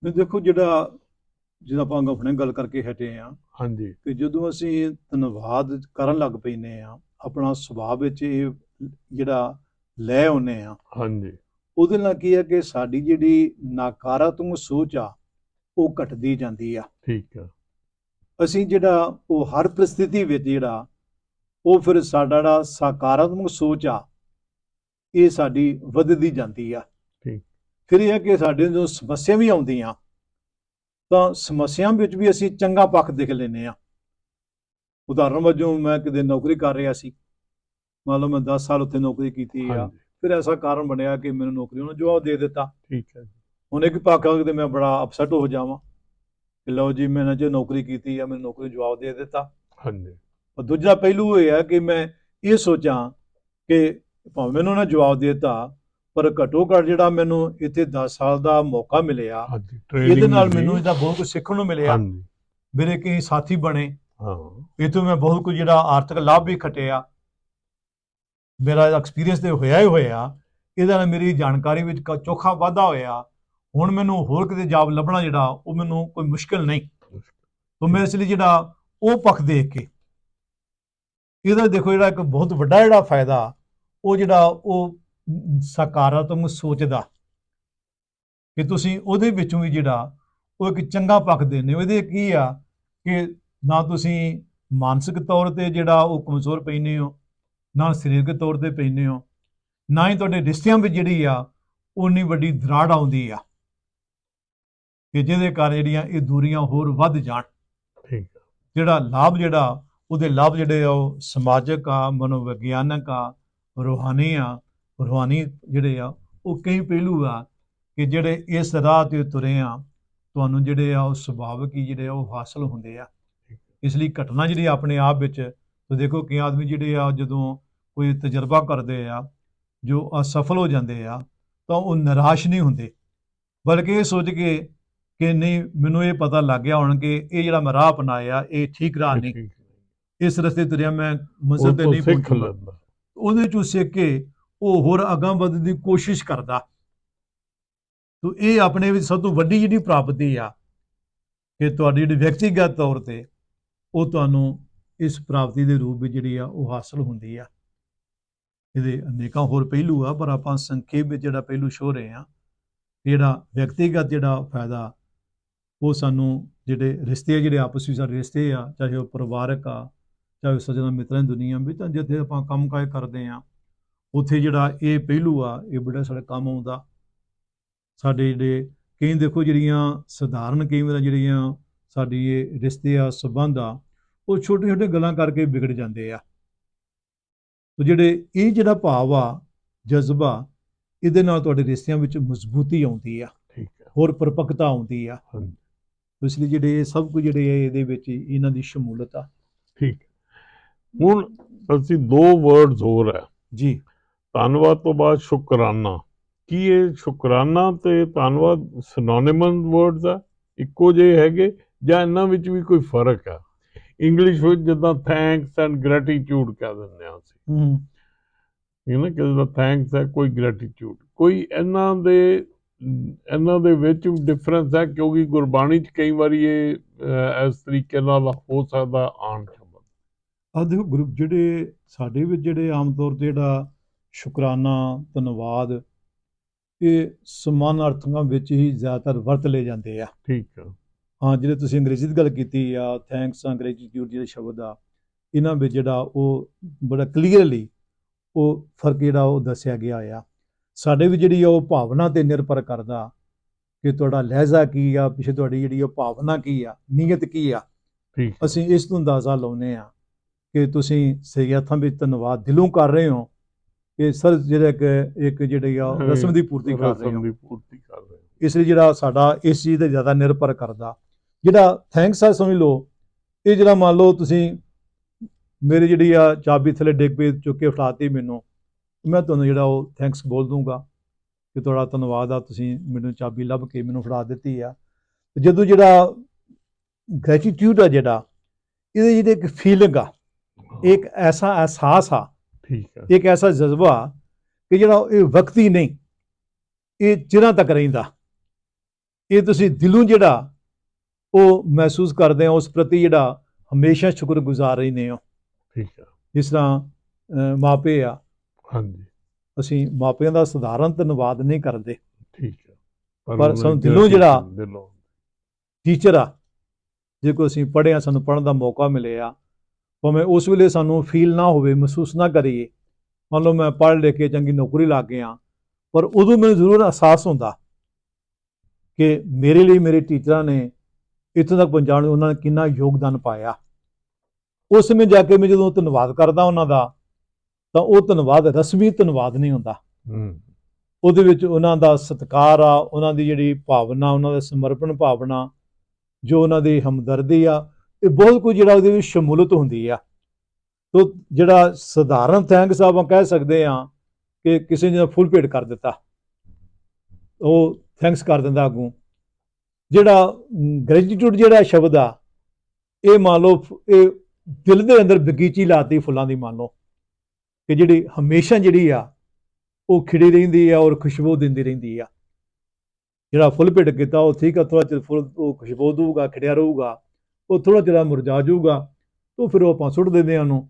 ਤੇ ਦੇਖੋ ਜਿਹੜਾ ਜਿਹਦਾ ਆਪਾਂ ਹੁਣੇ ਗੱਲ ਕਰਕੇ ਹਟੇ ਆ ਹਾਂਜੀ ਕਿ ਜਦੋਂ ਅਸੀਂ ਧੰਨਵਾਦ ਕਰਨ ਲੱਗ ਪੈਨੇ ਆ ਆਪਣਾ ਸੁਭਾਅ ਵਿੱਚ ਇਹ ਜਿਹੜਾ ਲੈ ਆਉਨੇ ਆ ਹਾਂਜੀ। ਉਹਦੇ ਨਾਲ ਕੀ ਹੈ ਕਿ ਸਾਡੀ ਜਿਹੜੀ ਨਕਾਰਾਤਮਕ ਸੋਚ ਆ ਉਹ ਘਟਦੀ ਜਾਂਦੀ ਆ। ਠੀਕ ਹੈ ਅਸੀਂ ਜਿਹੜਾ ਉਹ ਹਰ ਪਰਿਸਥਿਤੀ ਵਿੱਚ ਜਿਹੜਾ ਉਹ ਫਿਰ ਸਾਡਾ ਜਿਹੜਾ ਸਕਾਰਾਤਮਕ ਸੋਚ ਆ ਇਹ ਸਾਡੀ ਵੱਧਦੀ ਜਾਂਦੀ ਆ। ਠੀਕ। ਫਿਰ ਇਹ ਹੈ ਕਿ ਸਾਡੇ ਜੋ ਸਮੱਸਿਆ ਵੀ ਆਉਂਦੀਆਂ ਤਾਂ ਸਮੱਸਿਆ ਵਿੱਚ ਵੀ ਅਸੀਂ ਚੰਗਾ ਪੱਖ ਦੇਖ ਲੈਨੇ ਆ। ਉਦਾਹਰਨ ਵਜੋਂ ਮੈਂ ਕਿਤੇ ਨੌਕਰੀ ਕਰ ਰਿਹਾ ਸੀ। ਮੰਨ ਲਓ ਮੈਂ 10 ਸਾਲ ਉੱਥੇ ਨੌਕਰੀ ਕੀਤੀ ਆ। ਹਾਂਜੀ। ਫਿਰ ਐਸਾ ਕਾਰਨ ਬਣਿਆ ਕਿ ਮੈਨੂੰ ਨੌਕਰੀ ਨੂੰ ਜਵਾਬ ਦੇ ਦਿੱਤਾ। ਠੀਕ ਹੈ ਹੁਣ ਇੱਕ ਪੱਖ ਆ ਕਿ ਮੈਂ ਬੜਾ ਅਪਸੈਟ ਹੋ ਜਾਵਾਂ ਕਿ ਲਓ ਜੀ ਮੈਂ ਜੇ ਨੌਕਰੀ ਕੀਤੀ ਆ ਮੈਨੂੰ ਨੌਕਰੀ ਜਵਾਬ ਦੇ ਦਿੱਤਾ। ਹਾਂਜੀ। ਪਰ ਦੂਜਾ ਪਹਿਲੂ ਇਹ ਹੈ ਕਿ ਮੈਂ ਇਹ ਸੋਚਾਂ ਕਿ ਭਾਵੇਂ ਮੈਨੂੰ ਨਾ ਜਵਾਬ ਦੇ ਦਿੱਤਾ ਪਰ ਘੱਟੋ ਘੱਟ ਜਿਹੜਾ ਮੈਨੂੰ ਇੱਥੇ 10 ਸਾਲ ਦਾ ਮੌਕਾ ਮਿਲਿਆ ਹਾਂਜੀ ਇਹਦੇ ਨਾਲ। ਮੈਨੂੰ ਇਹਦਾ ਬਹੁਤ ਕੁਝ ਸਿੱਖਣ ਨੂੰ ਮਿਲਿਆ। ਹਾਂਜੀ। ਮੇਰੇ ਕਈ ਸਾਥੀ ਬਣੇ। ਹਾਂ। ਇਹ ਤੋਂ ਮੈਂ ਬਹੁਤ ਕੁਝ ਜਿਹੜਾ ਆਰਥਿਕ ਲਾਭ ਵੀ ਖਟਿਆ। ਮੇਰਾ ਐਕਸਪੀਰੀਅੰਸ ਤੇ ਹੋਇਆ ਹੀ ਹੋਇਆ, ਇਹਦੇ ਨਾਲ ਮੇਰੀ ਜਾਣਕਾਰੀ ਵਿੱਚ ਕ- ਚੋਖਾ ਵਾਧਾ ਹੋਇਆ। ਹੁਣ ਮੈਨੂੰ ਹੋਰ ਕਿਤੇ ਜੌਬ ਲੱਭਣਾ ਜਿਹੜਾ, ਉਹ ਮੈਨੂੰ ਕੋਈ ਮੁਸ਼ਕਲ ਨਹੀਂ। ਤਾਂ ਮੈਂ ਇਸ ਲਈ ਜਿਹੜਾ ਉਹ ਪੱਖ ਦੇਖ ਕੇ, ਇਹਦਾ ਦੇਖੋ ਜਿਹੜਾ ਇੱਕ ਬਹੁਤ ਵੱਡਾ ਜਿਹੜਾ ਫਾਇਦਾ, ਉਹ ਜਿਹੜਾ ਉਹ ਸਕਾਰਾਤਮਕ ਸੋਚ ਦਾ ਕਿ ਤੁਸੀਂ ਉਹਦੇ ਵਿੱਚੋਂ ਵੀ ਜਿਹੜਾ ਉਹ ਇੱਕ ਚੰਗਾ ਪੱਖ ਦੇਣੇ ਹੋ। ਇਹਦੇ ਕੀ ਆ ਕਿ ਨਾ ਤੁਸੀਂ ਮਾਨਸਿਕ ਤੌਰ ਤੇ ਜਿਹੜਾ ਉਹ ਕਮਜ਼ੋਰ ਪੈਂਦੇ ਹੋ ਨਾ ਸਰੀਰਕ ਤੌਰ ਤੇ ਪੈਂਦੇ ਹੋ ਨਾ ਹੀ ਤੁਹਾਡੇ ਰਿਸ਼ਤਿਆਂ ਵਿੱਚ ਜਿਹੜੀ ਆ ਉਨੀ ਵੱਡੀ ਦਰਾੜ ਆਉਂਦੀ ਆ। ਕਿ ਜਿਹਦੇ ਕਾਰਨ ਜਿਹੜੀਆਂ ਇਹ ਦੂਰੀਆਂ ਹੋਰ ਵੱਧ ਜਾਣ। ਠੀਕ ਜਿਹੜਾ ਲਾਭ ਜਿਹੜਾ ਉਹਦੇ ਲਾਭ ਜਿਹੜੇ ਆ ਉਹ ਸਮਾਜਿਕ ਆ ਮਨੋਵਿਗਿਆਨਕ ਆ ਰੂਹਾਨੀ ਆ ਰੂਹਾਨੀ ਜਿਹੜੇ ਆ ਉਹ ਕਈ ਪਹਿਲੂ ਆ ਕਿ ਜਿਹੜੇ ਇਸ ਰਾਹ ਤੇ ਤੁਰੇ ਆ ਤੁਹਾਨੂੰ ਜਿਹੜੇ ਆ ਉਹ ਸੁਭਾਵਿਕ ਹੀ ਜਿਹੜੇ ਆ ਉਹ ਹਾਸਲ ਹੁੰਦੇ ਆ। ਇਸ ਲਈ ਘਟਨਾ ਜਿਹੜੀ ਆਪਣੇ ਆਪ ਵਿੱਚ ਤੁਸੀਂ ਦੇਖੋ ਕਿ ਆਦਮੀ ਜਿਹੜੇ ਆ ਜਦੋਂ ਕੋਈ ਤਜਰਬਾ ਕਰਦੇ ਆ ਜੋ ਅਸਫਲ ਹੋ ਜਾਂਦੇ ਆ ਤਾਂ ਉਹ ਨਿਰਾਸ਼ ਨਹੀਂ ਹੁੰਦੇ। ਬਲਕਿ ਇਹ ਸੋਚ ਕੇ ਕਿ ਨਹੀਂ ਮੈਨੂੰ ਇਹ ਪਤਾ ਲੱਗ ਗਿਆ ਹੁਣ ਕਿ ਇਹ ਜਿਹੜਾ ਮੈਂ ਰਾਹ ਅਪਣਾਇਆ ਇਹ ਠੀਕ ਰਾਹ ਨਹੀਂ। ਇਸ ਰਸਤੇ ਤੁਰਿਆ ਮੈਂ ਮੰਜ਼ਿਲ ਤੇ ਤੋਂ ਨਹੀਂ ਪਹੁੰਚੂਗਾ। ਉਹਦੇ ਚੋਂ ਸਿੱਖ ਕੇ ਉਹ ਹੋਰ ਅਗਾਂਹ ਵਧਣ ਦੀ ਕੋਸ਼ਿਸ਼ ਕਰਦਾ। ਤੋ ਇਹ ਆਪਣੇ ਵਿੱਚ ਸਭ ਤੋਂ ਵੱਡੀ ਜਿਹੜੀ ਪ੍ਰਾਪਤੀ ਆ ਕਿ ਤੁਹਾਡੀ ਜਿਹੜੀ ਵਿਅਕਤੀਗਤ ਤੌਰ ਤੇ ਉਹ ਤੁਹਾਨੂੰ ਇਸ ਪ੍ਰਾਪਤੀ ਦੇ ਰੂਪ ਵਿੱਚ ਜਿਹੜੀ ਆ ਉਹ ਹਾਸਲ ਹੁੰਦੀ ਆ। ਇਹਦੇ ਅਨੇਕਾਂ ਹੋਰ ਪਹਿਲੂ ਆ, ਪਰ ਆਪਾਂ ਸੰਖੇਪ ਵਿੱਚ ਜਿਹੜਾ ਪਹਿਲੂ ਸ਼ੋ ਰਹੇ ਆ ਜਿਹੜਾ ਵਿਅਕਤੀਗਤ ਜਿਹੜਾ ਫਾਇਦਾ, ਉਹ ਸਾਨੂੰ ਜਿਹੜੇ ਰਿਸ਼ਤੇ ਆ, ਜਿਹੜੇ ਆਪਸ ਵਿੱਚ ਸਾਡੇ ਰਿਸ਼ਤੇ ਆ, ਚਾਹੇ ਉਹ ਪਰਿਵਾਰਕ ਆ, ਚਾਹੇ ਉਹ ਸੱਜਣਾ ਮਿੱਤਰਾਂ ਦੀ ਦੁਨੀਆ ਵਿੱਚ, ਤਾਂ ਜਿੱਥੇ ਆਪਾਂ ਕੰਮ ਕਾਜ ਕਰਦੇ ਆ ਉੱਥੇ ਜਿਹੜਾ ਇਹ ਪਹਿਲੂ ਆ, ਇਹ ਬੜਾ ਸਾਡਾ ਕੰਮ ਆਉਂਦਾ। ਸਾਡੇ ਜਿਹੜੇ ਕਈ ਦੇਖੋ ਜਿਹੜੀਆਂ ਸਧਾਰਨ ਕਈ ਵਾਰ ਜਿਹੜੀਆਂ ਸਾਡੀ ਇਹ ਰਿਸ਼ਤੇ ਆ, ਸਬੰਧ ਆ ਉਹ ਛੋਟੇ ਛੋਟੇ ਗੱਲਾਂ ਕਰਕੇ ਵਿਗੜ ਜਾਂਦੇ ਆ। ਤੇ ਜਿਹੜੇ ਇਹ ਜਿਹੜਾ ਭਾਵ ਆ ਜਜ਼ਬਾ ਇਹਦੇ ਨਾਲ ਤੁਹਾਡੇ ਰਿਸ਼ਤਿਆਂ ਵਿੱਚ ਮਜ਼ਬੂਤੀ ਆਉਂਦੀ ਆ। ਠੀਕ ਹੈ ਹੋਰ ਪਰਪੱਕਤਾ ਆਉਂਦੀ ਆ। ਹਾਂਜੀ। ਇਸ ਲਈ ਜਿਹੜੇ ਇਹ ਸਭ ਕੁਝ ਜਿਹੜੇ ਆ ਇਹਦੇ ਵਿੱਚ ਇਹਨਾਂ ਦੀ ਸ਼ਮੂਲਤ ਆ। ਠੀਕ। ਹੁਣ ਅਸੀਂ ਦੋ ਵਰਡਸ ਹੋਰ ਹੈ ਜੀ। ਧੰਨਵਾਦ ਤੋਂ ਬਾਅਦ ਸ਼ੁਕਰਾਨਾ। ਕੀ ਇਹ ਸ਼ੁਕਰਾਨਾ ਤੇ ਧੰਨਵਾਦ ਸਿਨੋਨਿਮਸ ਵਰਡਸ ਆ? ਇੱਕੋ ਜਿਹੇ ਹੈਗੇ ਜਾਂ ਇਹਨਾਂ ਵਿੱਚ ਵੀ ਕੋਈ ਫ਼ਰਕ ਆ? ਇੰਗਲਿਸ਼ ਵਿੱਚ ਜਿੱਦਾਂ ਥੈਂਕਸ ਐਂਡ ਗ੍ਰੈਟੀਟਿਊਡ ਕਹਿ ਦਿੰਦੇ ਆ ਅਸੀਂ। ਹੂੰ। ਇਹ ਨਾ ਕਿਸੇ ਦਾ ਥੈਂਕਸ ਹੈ ਕੋਈ ਗ੍ਰੈਟੀਟਿਊਡ ਕੋਈ ਇਹਨਾਂ ਦੇ ਇਹਨਾਂ ਦੇ ਵਿੱਚ ਡਿਫਰੈਂਸ ਹੈ ਕਿਉਂਕਿ ਗੁਰਬਾਣੀ 'ਚ ਕਈ ਵਾਰੀ ਇਹ ਇਸ ਤਰੀਕੇ ਨਾਲ ਹੋ ਸਕਦਾ ਆਣ ਸ਼ਬਦ। ਆ ਦੇਖੋ ਗਰੁੱਪ ਜਿਹੜੇ ਸਾਡੇ ਵਿੱਚ ਜਿਹੜੇ ਆਮ ਤੌਰ ਤੇ ਜਿਹੜਾ ਸ਼ੁਕਰਾਨਾ ਧੰਨਵਾਦ ਇਹ ਸਮਾਨ ਅਰਥਾਂ ਵਿੱਚ ਹੀ ਜ਼ਿਆਦਾਤਰ ਵਰਤ ਲਏ ਜਾਂਦੇ ਆ। ਠੀਕ ਹੈ ਹਾਂ ਜਿਹੜੇ ਤੁਸੀਂ ਅੰਗਰੇਜ਼ੀ ਦੀ ਗੱਲ ਕੀਤੀ ਆ ਥੈਂਕਸ ਗ੍ਰੈਟੀਟਿਊਡ ਜਿਹੜੇ ਸ਼ਬਦ ਆ ਇਹਨਾਂ ਵਿੱਚ ਜਿਹੜਾ ਉਹ ਬੜਾ ਕਲੀਅਰਲੀ ਉਹ ਫ਼ਰਕ ਜਿਹੜਾ ਉਹ ਦੱਸਿਆ ਗਿਆ ਆ। ਸਾਡੇ ਵੀ ਜਿਹੜੀ ਆ ਉਹ ਭਾਵਨਾ ਤੇ ਨਿਰਭਰ ਕਰਦਾ ਕਿ ਤੁਹਾਡਾ ਲਹਿਜ਼ਾ ਕੀ ਆ ਪਿੱਛੇ ਤੁਹਾਡੀ ਜਿਹੜੀ ਉਹ ਭਾਵਨਾ ਕੀ ਆ ਨੀਅਤ ਕੀ ਆ ਠੀਕ। ਅਸੀਂ ਇਸ ਤੋਂ ਅੰਦਾਜ਼ਾ ਲਾਉਨੇ ਆ ਕਿ ਤੁਸੀਂ ਅਰਥਾਂ ਵਿੱਚ ਧੰਨਵਾਦ ਦਿਲੋਂ ਕਰ ਰਹੇ ਹੋ ਕਿ ਸਰ ਜਿਹੜਾ ਇੱਕ ਇੱਕ ਜਿਹੜੀ ਆ ਰਸਮ ਦੀ ਪੂਰਤੀ ਕਰ ਰਹੇ ਰਸਮ ਦੀ ਪੂਰਤੀ ਕਰ ਰਹੇ ਹੋ। ਇਸ ਲਈ ਜਿਹੜਾ ਸਾਡਾ ਇਸ ਚੀਜ਼ ਤੇ ਜ਼ਿਆਦਾ ਨਿਰਭਰ ਕਰਦਾ ਜਿਹੜਾ ਥੈਂਕਸ ਆ ਸਮਝ ਲਓ ਇਹ ਜਿਹੜਾ ਮੰਨ ਲਓ ਤੁਸੀਂ ਮੇਰੀ ਜਿਹੜੀ ਆ ਚਾਬੀ ਥੱਲੇ ਡਿੱਗ ਪਈ ਚੁੱਕ ਕੇ ਫੜਾਤੀ ਮੈਨੂੰ ਮੈਂ ਤੁਹਾਨੂੰ ਜਿਹੜਾ ਉਹ ਥੈਂਕਸ ਬੋਲ ਦੂੰਗਾ ਕਿ ਤੁਹਾਡਾ ਧੰਨਵਾਦ ਆ ਤੁਸੀਂ ਮੈਨੂੰ ਚਾਬੀ ਲੱਭ ਕੇ ਮੈਨੂੰ ਫੜਾ ਦਿੱਤੀ ਆ। ਤੇ ਜਦੋਂ ਜਿਹੜਾ ਗ੍ਰੈਟੀਟਿਊਡ ਆ ਜਿਹੜਾ ਇਹਦੇ ਜਿਹੜੇ ਇੱਕ ਫੀਲਿੰਗ ਆ ਇੱਕ ਐਸਾ ਅਹਿਸਾਸ ਆ ਠੀਕ ਹੈ ਇੱਕ ਐਸਾ ਜਜ਼ਬਾ ਕਿ ਜਿਹੜਾ ਇਹ ਵਕਤੀ ਨਹੀਂ ਇਹ ਚਿਰਾਂ ਤੱਕ ਰਹਿੰਦਾ। ਇਹ ਤੁਸੀਂ ਦਿਲੋਂ ਜਿਹੜਾ ਉਹ ਮਹਿਸੂਸ ਕਰਦੇ ਹੋ ਉਸ ਪ੍ਰਤੀ ਜਿਹੜਾ ਹਮੇਸ਼ਾ ਸ਼ੁਕਰਗੁਜ਼ਾਰ ਰਹਿੰਦੇ ਹੋ। ਠੀਕ ਹੈ ਜਿਸ ਤਰ੍ਹਾਂ ਮਾਪੇ ਆ। ਹਾਂਜੀ। ਅਸੀਂ ਮਾਪਿਆਂ ਦਾ ਸਧਾਰਨ ਧੰਨਵਾਦ ਨਹੀਂ ਕਰਦੇ। ਠੀਕ ਹੈ ਪਰ ਸਾਨੂੰ ਦਿਲੋਂ ਜਿਹੜਾ- ਦਿਲੋਂ ਟੀਚਰ ਆ ਜੇ ਕੋਈ ਅਸੀਂ ਪੜ੍ਹੇ ਆ ਸਾਨੂੰ ਪੜ੍ਹਨ ਦਾ ਮੌਕਾ ਮਿਲਿਆ ਭਾਵੇਂ ਉਸ ਵੇਲੇ ਸਾਨੂੰ ਫੀਲ ਨਾ ਹੋਵੇ ਮਹਿਸੂਸ ਨਾ ਕਰੀਏ। ਮੰਨ ਲਓ ਮੈਂ ਪੜ੍ਹ ਲਿਖ ਕੇ ਚੰਗੀ ਨੌਕਰੀ ਲੱਗ ਗਿਆ ਪਰ ਉਦੋਂ ਮੈਨੂੰ ਜ਼ਰੂਰ ਅਹਿਸਾਸ ਹੁੰਦਾ ਕਿ ਮੇਰੇ ਲਈ ਮੇਰੇ ਟੀਚਰਾਂ ਨੇ ਇੱਥੋਂ ਤੱਕ ਪਹੁੰਚਾਉਣ ਉਹਨਾਂ ਨੇ ਕਿੰਨਾ ਯੋਗਦਾਨ ਪਾਇਆ। ਉਸ ਸਮੇਂ ਜਾ ਕੇ ਮੈਂ ਜਦੋਂ ਧੰਨਵਾਦ ਕਰਦਾ ਉਹਨਾਂ ਦਾ ਤਾਂ ਉਹ ਧੰਨਵਾਦ ਰਸਮੀ ਧੰਨਵਾਦ ਨਹੀਂ ਹੁੰਦਾ। ਹੂੰ। ਉਹਦੇ ਵਿੱਚ ਉਹਨਾਂ ਦਾ ਸਤਿਕਾਰ ਆ ਉਹਨਾਂ ਦੀ ਜਿਹੜੀ ਭਾਵਨਾ ਉਹਨਾਂ ਦਾ ਸਮਰਪਣ ਭਾਵਨਾ ਜੋ ਉਹਨਾਂ ਦੀ ਹਮਦਰਦੀ ਆ ਇਹ ਬਹੁਤ ਕੁਝ ਜਿਹੜਾ ਉਹਦੇ ਵਿੱਚ ਸ਼ਮੂਲਤ ਹੁੰਦੀ ਆ। ਤੋ ਜਿਹੜਾ ਸਧਾਰਨ ਥੈਂਕਸ ਆਪਾਂ ਕਹਿ ਸਕਦੇ ਆ ਕਿ ਕਿਸੇ ਨੇ ਫੁੱਲ ਭੇਟ ਕਰ ਦਿੱਤਾ। ਉਹ ਥੈਂਕਸ ਕਰ ਦਿੰਦਾ ਅੱਗੋਂ। ਜਿਹੜਾ ਗ੍ਰੈਟੀਟਿਊਡ ਜਿਹੜਾ ਸ਼ਬਦ ਆ, ਇਹ ਮੰਨ ਲਓ, ਇਹ ਦਿਲ ਦੇ ਅੰਦਰ ਬਗੀਚੀ ਲਾਤੀ ਫੁੱਲਾਂ ਦੀ ਮੰਨ ਲਓ, ਕਿ ਜਿਹੜੀ ਹਮੇਸ਼ਾ ਜਿਹੜੀ ਆ, ਉਹ ਖਿੜੀ ਰਹਿੰਦੀ ਆ ਔਰ ਖੁਸ਼ਬੂ ਦਿੰਦੀ ਰਹਿੰਦੀ ਆ। ਜਿਹੜਾ ਫੁੱਲ ਭੇਟ ਕੀਤਾ, ਉਹ ਠੀਕ ਆ ਥੋੜਾ ਚਿਰ ਫੁੱਲ, ਉਹ ਖੁਸ਼ਬੂ ਦਊਗਾ, ਖਿੜਿਆ ਰਹੂਗਾ, ਉਹ ਥੋੜਾ ਚਿਰ ਮੁਰਝਾ ਜਾਊਗਾ, ਉਹ ਫਿਰ ਉਹ ਆਪਾਂ ਸੁੱਟ ਦਿੰਦੇ ਆ ਉਹਨੂੰ।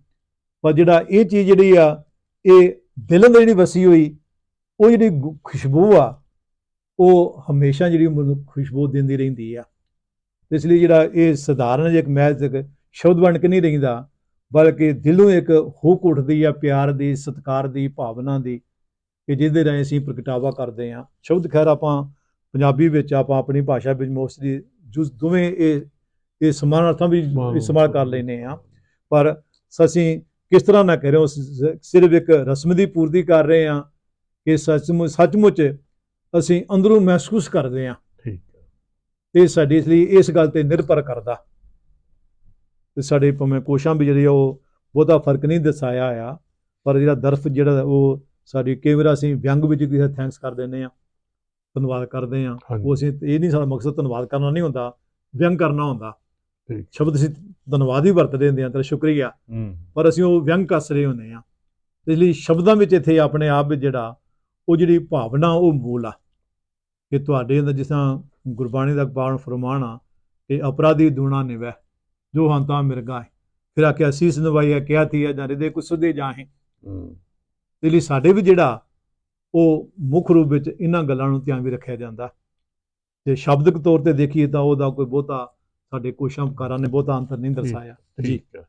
ਪਰ ਜਿਹੜਾ ਇਹ ਚੀਜ਼ ਜਿਹੜੀ ਆ, ਇਹ ਦਿਲ ਅੰਦਰ ਜਿਹੜੀ ਵਸੀ ਹੋਈ, ਉਹ ਜਿਹੜੀ ਖੁਸ਼ਬੂ ਆ ਉਹ ਹਮੇਸ਼ਾ ਜਿਹੜੀ ਮੈਨੂੰ ਖੁਸ਼ਬੂ ਦਿੰਦੀ ਰਹਿੰਦੀ ਆ। ਇਸ ਲਈ ਜਿਹੜਾ ਇਹ ਸਧਾਰਨ ਜਿਹਾ ਇੱਕ ਮਹਿਜ਼ ਸ਼ਬਦ ਬਣ ਕੇ ਨਹੀਂ ਰਹਿੰਦਾ ਬਲਕਿ ਦਿਲੋਂ ਇੱਕ ਹੂਕ ਉੱਠਦੀ ਆ ਪਿਆਰ ਦੀ ਸਤਿਕਾਰ ਦੀ ਭਾਵਨਾ ਦੀ ਕਿ ਜਿਹਦੇ ਰਾਹੀਂ ਅਸੀਂ ਪ੍ਰਗਟਾਵਾ ਕਰਦੇ ਹਾਂ ਸ਼ਬਦ ਖੈਰ ਆਪਾਂ ਪੰਜਾਬੀ ਵਿੱਚ ਆਪਾਂ ਆਪਣੀ ਭਾਸ਼ਾ ਵਿੱਚ ਮੋਸਟਲੀ ਜੋ ਦੋਵੇਂ ਇਹ ਇਹ ਸਮਾਨ ਅਰਥਾਂ ਵੀ ਇਸਤੇਮਾਲ ਕਰ ਲੈਨੇ ਆ। ਪਰ ਅਸੀਂ ਕਿਸ ਤਰ੍ਹਾਂ ਨਾ ਕਰਿਓ ਸਿਰਫ ਇੱਕ ਰਸਮ ਦੀ ਪੂਰਤੀ ਕਰ ਰਹੇ ਹਾਂ ਕਿ ਸੱਚਮੁੱਚ ਸੱਚਮੁੱਚ ਅਸੀਂ ਅੰਦਰੋਂ ਮਹਿਸੂਸ ਕਰਦੇ ਹਾਂ। ਠੀਕ ਹੈ। ਤੇ ਸਾਡੀ ਇਸ ਲਈ ਇਸ ਗੱਲ ਤੇ ਨਿਰਭਰ ਕਰਦਾ। ਤੇ ਸਾਡੇ ਭਾਵੇਂ ਕੋਸ਼ਾਂ ਵੀ ਜਿਹੜੀ ਉਹ ਬਹੁਤਾ ਫ਼ਰਕ ਨਹੀਂ ਦਸਾਇਆ ਆ ਪਰ ਜਿਹੜਾ ਦਰਫ ਜਿਹੜਾ ਉਹ ਸਾਡੀ ਕਈ ਵਾਰ ਅਸੀਂ ਵਿਅੰਗ ਵਿੱਚ ਕਿਸੇ ਥੈਂਕਸ ਕਰ ਦਿੰਦੇ ਆ ਧੰਨਵਾਦ ਕਰਦੇ ਆ ਉਹ ਅਸੀਂ ਇਹ ਨਹੀਂ ਸਾਡਾ ਮਕਸਦ ਧੰਨਵਾਦ ਕਰਨਾ ਨਹੀਂ ਹੁੰਦਾ ਵਿਅੰਗ ਕਰਨਾ ਹੁੰਦਾ। ਠੀਕ। ਸ਼ਬਦ ਅਸੀਂ ਧੰਨਵਾਦ ਹੀ ਵਰਤਦੇ ਹੁੰਦੇ ਆ ਤੇ ਸ਼ੁਕਰੀਆ। ਪਰ ਅਸੀਂ ਉਹ ਵਿਅੰਗ ਕੱਸ ਰਹੇ ਹੁੰਦੇ ਆ ਇਸ ਲਈ ਸ਼ਬਦਾਂ ਵਿੱਚ ਇੱਥੇ ਆਪਣੇ ਆਪ ਵਿੱਚ ਜਿਹੜਾ ਉਹ ਜਿਹੜੀ ਭਾਵਨਾ ਉਹ ਮੂਲ ਆ। ਕਿ ਤੁਹਾਡੇ ਅੰਦਰ ਜਿਸ ਤਰ੍ਹਾਂ ਗੁਰਬਾਣੀ ਦਾ ਪਾਵਨ ਫਰਮਾਨ ਆ ਕਿ ਅਪਰਾਧੀ ਦੂਣਾ ਨਿਵੈ ਜੋ ਹੰਤਾ ਮਿਰਗਾ ਹੈ। ਫਿਰ ਆਖਿਆ ਸੀਸ ਨਵਾਈਆ ਕਿਹਾ ਥੀ ਜਾਂ ਹਿਰਦੇ ਕੁ ਸੁਦੇ ਜਾਹੇ। ਹੂੰ। ਤੇ ਲਈ ਸਾਡੇ ਵੀ ਜਿਹੜਾ ਉਹ ਮੁੱਖ ਰੂਪ ਵਿੱਚ ਇਹਨਾਂ ਗੱਲਾਂ ਨੂੰ ਧਿਆਨ ਵੀ ਰੱਖਿਆ ਜਾਂਦਾ। ਤੇ ਸ਼ਬਦਕ ਤੌਰ ਤੇ ਦੇਖੀਏ ਤਾਂ ਉਹਦਾ ਕੋਈ ਬਹੁਤਾ ਸਾਡੇ ਕੋਸ਼ਾਂਕਾਰਾਂ ਨੇ ਬਹੁਤਾ ਅੰਤਰ ਨਹੀਂ ਦਰਸਾਇਆ। ਜੀ। ਠੀਕ ਹੈ।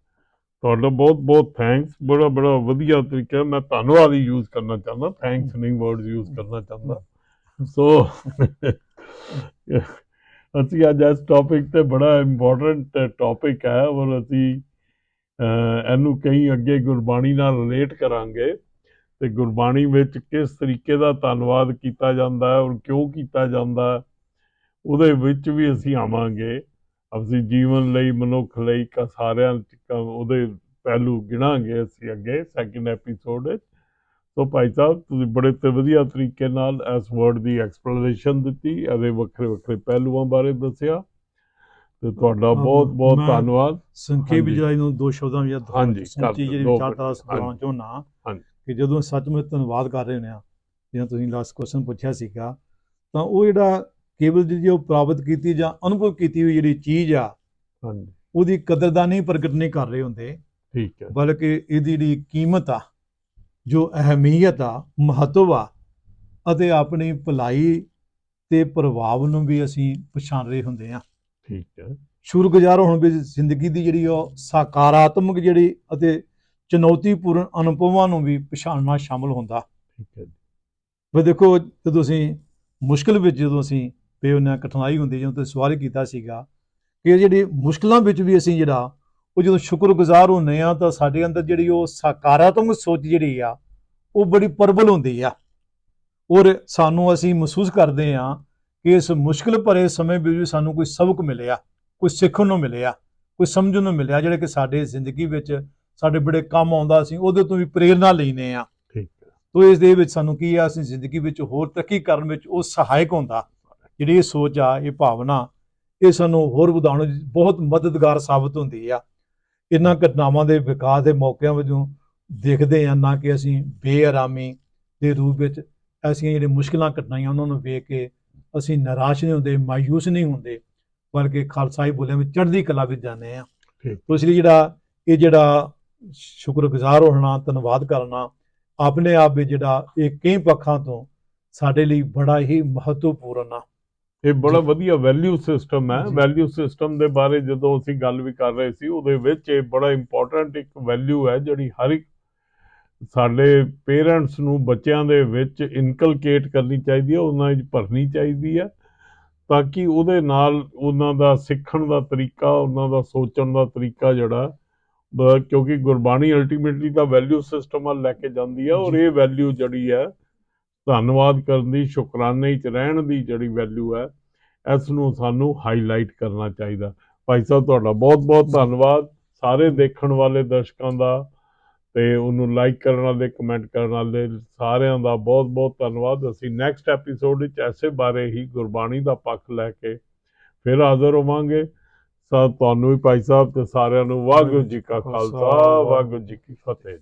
ਤੁਹਾਡਾ ਬਹੁਤ ਬਹੁਤ ਥੈਂਕਸ ਬੜਾ ਬੜਾ ਵਧੀਆ ਤਰੀਕਾ ਹੈ। ਮੈਂ ਧੰਨਵਾਦ ਹੀ ਯੂਜ਼ ਕਰਨਾ ਚਾਹੁੰਦਾ। ਥੈਂਕਸ ਨਹੀਂ ਵਰਡਸ ਯੂਜ਼ ਕਰਨਾ ਚਾਹੁੰਦਾ। ਸੋ [LAUGHS] ਅਸੀਂ ਅੱਜ ਇਸ ਟੌਪਿਕ ਤੇ ਬੜਾ ਇੰਪੋਰਟੈਂਟ ਟੌਪਿਕ ਹੈ ਔਰ ਅਸੀਂ ਇਹਨੂੰ ਕਈ ਅੱਗੇ ਗੁਰਬਾਣੀ ਨਾਲ ਰਿਲੇਟ ਕਰਾਂਗੇ। ਤੇ ਗੁਰਬਾਣੀ ਵਿੱਚ ਕਿਸ ਤਰੀਕੇ ਦਾ ਧੰਨਵਾਦ ਕੀਤਾ ਜਾਂਦਾ ਹੈ ਔਰ ਕਿਉਂ ਕੀਤਾ ਜਾਂਦਾ ਹੈ, ਉਹਦੇ ਵਿੱਚ ਵੀ ਅਸੀਂ ਆਵਾਂਗੇ। ਅਸੀਂ ਜੀਵਨ ਲਈ, ਮਨੁੱਖ ਲਈ, ਕ, ਸਾਰਿਆਂ ਚ ਕ- ਉਹਦੇ ਪਹਿਲੂ ਗਿਣਾਂਗੇ ਅਸੀਂ ਅੱਗੇ ਸੈਕਿੰਡ ਐਪੀਸੋਡ ਵਿੱਚ। ਸੋ ਭਾਈ ਸਾਹਿਬ ਤੁਸੀਂ ਬੜੇ ਤੇ ਵਧੀਆ ਤਰੀਕੇ ਨਾਲ ਇਸ ਵਰਡ ਦੀ ਐਕਸਪਲੇਨੇਸ਼ਨ ਦਿੱਤੀ ਇਹਦੇ ਵੱਖਰੇ ਵੱਖਰੇ ਪਹਿਲੂਆਂ ਬਾਰੇ ਦੱਸਿਆ ਤੇ ਤੁਹਾਡਾ ਬਹੁਤ ਬਹੁਤ ਧੰਨਵਾਦ ਸੰਖੇਪ। ਜਿਹੜਾ ਇਹਨੂੰ ਦੋ ਸ਼ਬਦਾਂ ਵਿੱਚ ਹਾਂਜੀ, ਦਿਓ, ਜਿਹੜੀ ਸੁਧਾਰਨ ਹਾਂਜੀ। ਚਾਹੁੰਦਾ ਹਾਂਜੀ। ਕਿ ਜਦੋਂ ਸੱਚਮੁੱਚ ਧੰਨਵਾਦ ਕਰ ਰਹੇ ਹੁੰਦੇ ਆ ਜਿਵੇਂ ਤੁਸੀਂ ਲਾਸਟ ਕੁਐਸਚਨ ਪੁੱਛਿਆ ਸੀਗਾ ਤਾਂ ਉਹ ਜਿਹੜਾ ਕੇਵਲ ਜਿਹੜੀ ਉਹ ਪ੍ਰਾਪਤ ਕੀਤੀ ਜਾਂ ਅਨੁਭਵ ਕੀਤੀ ਹੋਈ ਜਿਹੜੀ ਚੀਜ਼ ਆ ਹਾਂਜੀ ਉਹਦੀ ਕਦਰਦਾਨੀ ਪ੍ਰਗਟ ਨਹੀਂ ਕਰ ਰਹੇ ਹੁੰਦੇ ਠੀਕ ਹੈ ਬਲਕਿ ਇਹਦੀ ਜਿਹੜੀ ਕੀਮਤ ਆ ਜੋ ਅਹਿਮੀਅਤ ਆ ਮਹੱਤਵ ਆ ਅਤੇ ਆਪਣੀ ਭਲਾਈ ਤੇ ਪ੍ਰਭਾਵ ਨੂੰ ਵੀ ਅਸੀਂ ਪਛਾਣ ਰਹੇ ਹੁੰਦੇ ਆ ਠੀਕ ਹੈ। ਸ਼ੁਕਰਗੁਜ਼ਾਰ ਹੋਣ ਵਿੱਚ ਜ਼ਿੰਦਗੀ ਦੀ ਜਿਹੜੀ ਉਹ ਸਕਾਰਾਤਮਕ ਜਿਹੜੀ ਅਤੇ ਚੁਣੌਤੀਪੂਰਨ ਅਨੁਭਵਾਂ ਨੂੰ ਵੀ ਪਛਾਣਨਾ ਸ਼ਾਮਲ ਹੁੰਦਾ। ਠੀਕ ਹੈ ਵੀ ਦੇਖੋ ਜਦੋਂ ਅਸੀਂ ਮੁਸ਼ਕਲ ਵਿੱਚ ਜਦੋਂ ਅਸੀਂ ਪਏ ਹਾਂ ਕਠਿਨਾਈ ਹੁੰਦੀ ਜਦੋਂ ਤੁਸੀਂ ਸਵਾਲ ਕੀਤਾ ਸੀਗਾ ਕਿ ਜਿਹੜੀ ਮੁਸ਼ਕਲਾਂ ਵਿੱਚ ਵੀ ਅਸੀਂ ਜਿਹੜਾ ਉਹ ਜਦੋਂ ਸ਼ੁਕਰਗੁਜ਼ਾਰ ਹੁੰਦੇ ਆ ਤਾਂ ਸਾਡੇ ਅੰਦਰ ਜਿਹੜੀ ਉਹ ਸਕਾਰਾਤਮਕ ਸੋਚ ਜਿਹੜੀ ਆ ਉਹ ਬੜੀ ਪ੍ਰਬਲ ਹੁੰਦੀ ਆ। ਔਰ ਸਾਨੂੰ ਅਸੀਂ ਮਹਿਸੂਸ ਕਰਦੇ ਆ ਕਿ ਇਸ ਮੁਸ਼ਕਲ ਭਰੇ ਸਮੇਂ ਵਿੱਚ ਵੀ ਸਾਨੂੰ ਕੋਈ ਸਬਕ ਮਿਲਿਆ ਕੋਈ ਸਿੱਖਣ ਨੂੰ ਮਿਲਿਆ ਕੋਈ ਸਮਝਣ ਨੂੰ ਮਿਲਿਆ ਜਿਹੜੇ ਕਿ ਸਾਡੇ ਜ਼ਿੰਦਗੀ ਵਿੱਚ ਸਾਡੇ ਬੜੇ ਕੰਮ ਆਉਂਦਾ ਸੀ ਉਹਦੇ ਤੋਂ ਵੀ ਪ੍ਰੇਰਣਾ ਲੈਨੇ ਆ। ਠੀਕ ਹੈ। ਤੋ ਇਸ ਦੇ ਵਿੱਚ ਸਾਨੂੰ ਕੀ ਆ ਅਸੀਂ ਜ਼ਿੰਦਗੀ ਵਿੱਚ ਹੋਰ ਤਰੱਕੀ ਕਰਨ ਵਿੱਚ ਉਹ ਸਹਾਇਕ ਹੁੰਦਾ। ਜਿਹੜੀ ਇਹ ਸੋਚ ਆ ਇਹ ਭਾਵਨਾ ਇਹ ਸਾਨੂੰ ਹੋਰ ਵਧਾਉਣ ਵਿੱਚ ਬਹੁਤ ਮਦਦਗਾਰ ਸਾਬਤ ਹੁੰਦੀ ਆ। ਇਹਨਾਂ ਘਟਨਾਵਾਂ ਦੇ ਵਿਕਾਸ ਦੇ ਮੌਕਿਆਂ ਵਜੋਂ ਦੇਖਦੇ ਆ ਨਾ ਕਿ ਅਸੀਂ ਬੇਆਰਾਮੀ ਦੇ ਰੂਪ ਵਿੱਚ ਐਸੀਆਂ ਜਿਹੜੀਆਂ ਮੁਸ਼ਕਲਾਂ ਘਟਨਾਈਆਂ ਉਹਨਾਂ ਨੂੰ ਵੇਖ ਕੇ ਅਸੀਂ ਨਿਰਾਸ਼ ਨਹੀਂ ਹੁੰਦੇ ਮਾਯੂਸ ਨਹੀਂ ਹੁੰਦੇ ਬਲਕਿ ਖਾਲਸਾਈ ਬੋਲਿਆਂ ਵਿੱਚ ਚੜ੍ਹਦੀ ਕਲਾ ਵਿੱਚ ਜਾਂਦੇ ਆ ਠੀਕ। ਤੋ ਇਸ ਲਈ ਜਿਹੜਾ ਇਹ ਜਿਹੜਾ ਸ਼ੁਕਰਗੁਜ਼ਾਰ ਹੋਣਾ ਧੰਨਵਾਦ ਕਰਨਾ ਆਪਣੇ ਆਪ ਵਿੱਚ ਜਿਹੜਾ ਇਹ ਕਈ ਪੱਖਾਂ ਤੋਂ ਸਾਡੇ ਲਈ ਬੜਾ ਹੀ ਮਹੱਤਵਪੂਰਨ ਆ ਇਹ ਬੜਾ। ਵਧੀਆ ਵੈਲਿਊ ਸਿਸਟਮ ਹੈ। ਵੈਲਿਊ ਸਿਸਟਮ ਦੇ ਬਾਰੇ ਜਦੋਂ ਅਸੀਂ ਗੱਲ ਵੀ ਕਰ ਰਹੇ ਸੀ ਉਹਦੇ ਵਿੱਚ ਇਹ ਬੜਾ ਇੰਪੋਰਟੈਂਟ ਇੱਕ ਵੈਲਿਊ ਹੈ ਜਿਹੜੀ ਹਰ ਇੱਕ ਸਾਡੇ ਪੇਰੈਂਟਸ ਨੂੰ ਬੱਚਿਆਂ ਦੇ ਵਿੱਚ ਇਨਕਲਕੇਟ ਕਰਨੀ ਚਾਹੀਦੀ ਹੈ ਉਹਨਾਂ ਵਿੱਚ ਭਰਨੀ ਚਾਹੀਦੀ ਹੈ ਤਾਂ ਕਿ ਉਹਦੇ ਨਾਲ ਉਹਨਾਂ ਦਾ ਸਿੱਖਣ ਦਾ ਤਰੀਕਾ ਉਹਨਾਂ ਦਾ ਸੋਚਣ ਦਾ ਤਰੀਕਾ ਜਿਹੜਾ ਕਿਉਂਕਿ ਗੁਰਬਾਣੀ ਅਲਟੀਮੇਟਲੀ ਤਾਂ ਵੈਲਿਊ ਸਿਸਟਮ ਵੱਲ ਲੈ ਕੇ ਜਾਂਦੀ ਹੈ ਔਰ। ਇਹ ਵੈਲਿਊ ਜਿਹੜੀ ਹੈ ਧੰਨਵਾਦ ਕਰਨ ਦੀ ਸ਼ੁਕਰਾਨੇ 'ਚ ਰਹਿਣ ਦੀ ਜਿਹੜੀ ਵੈਲਿਊ ਹੈ ਇਸ ਨੂੰ ਸਾਨੂੰ ਹਾਈਲਾਈਟ ਕਰਨਾ ਚਾਹੀਦਾ। ਭਾਈ ਸਾਹਿਬ ਤੁਹਾਡਾ ਬਹੁਤ ਬਹੁਤ ਧੰਨਵਾਦ। ਸਾਰੇ ਦੇਖਣ ਵਾਲੇ ਦਰਸ਼ਕਾਂ ਦਾ ਤੇ ਉਹਨੂੰ ਲਾਈਕ ਕਰਨ ਵਾਲੇ ਕਮੈਂਟ ਕਰਨ ਵਾਲੇ ਸਾਰਿਆਂ ਦਾ ਬਹੁਤ ਬਹੁਤ ਧੰਨਵਾਦ। ਅਸੀਂ ਨੈਕਸਟ ਐਪੀਸੋਡ ਵਿੱਚ ਐਸੇ ਬਾਰੇ ਹੀ ਗੁਰਬਾਣੀ ਦਾ ਪੱਖ ਲੈ ਕੇ ਫਿਰ ਹਾਜ਼ਰ ਹੋਵਾਂਗੇ। ਸਾ ਤੁਹਾਨੂੰ ਵੀ ਭਾਈ ਸਾਹਿਬ ਤੇ ਸਾਰਿਆਂ ਨੂੰ ਵਾਹਿਗੁਰੂ ਜੀ ਕਾ ਖਾਲਸਾ ਵਾਹਿਗੁਰੂ ਜੀ ਕੀ ਫਤਿਹ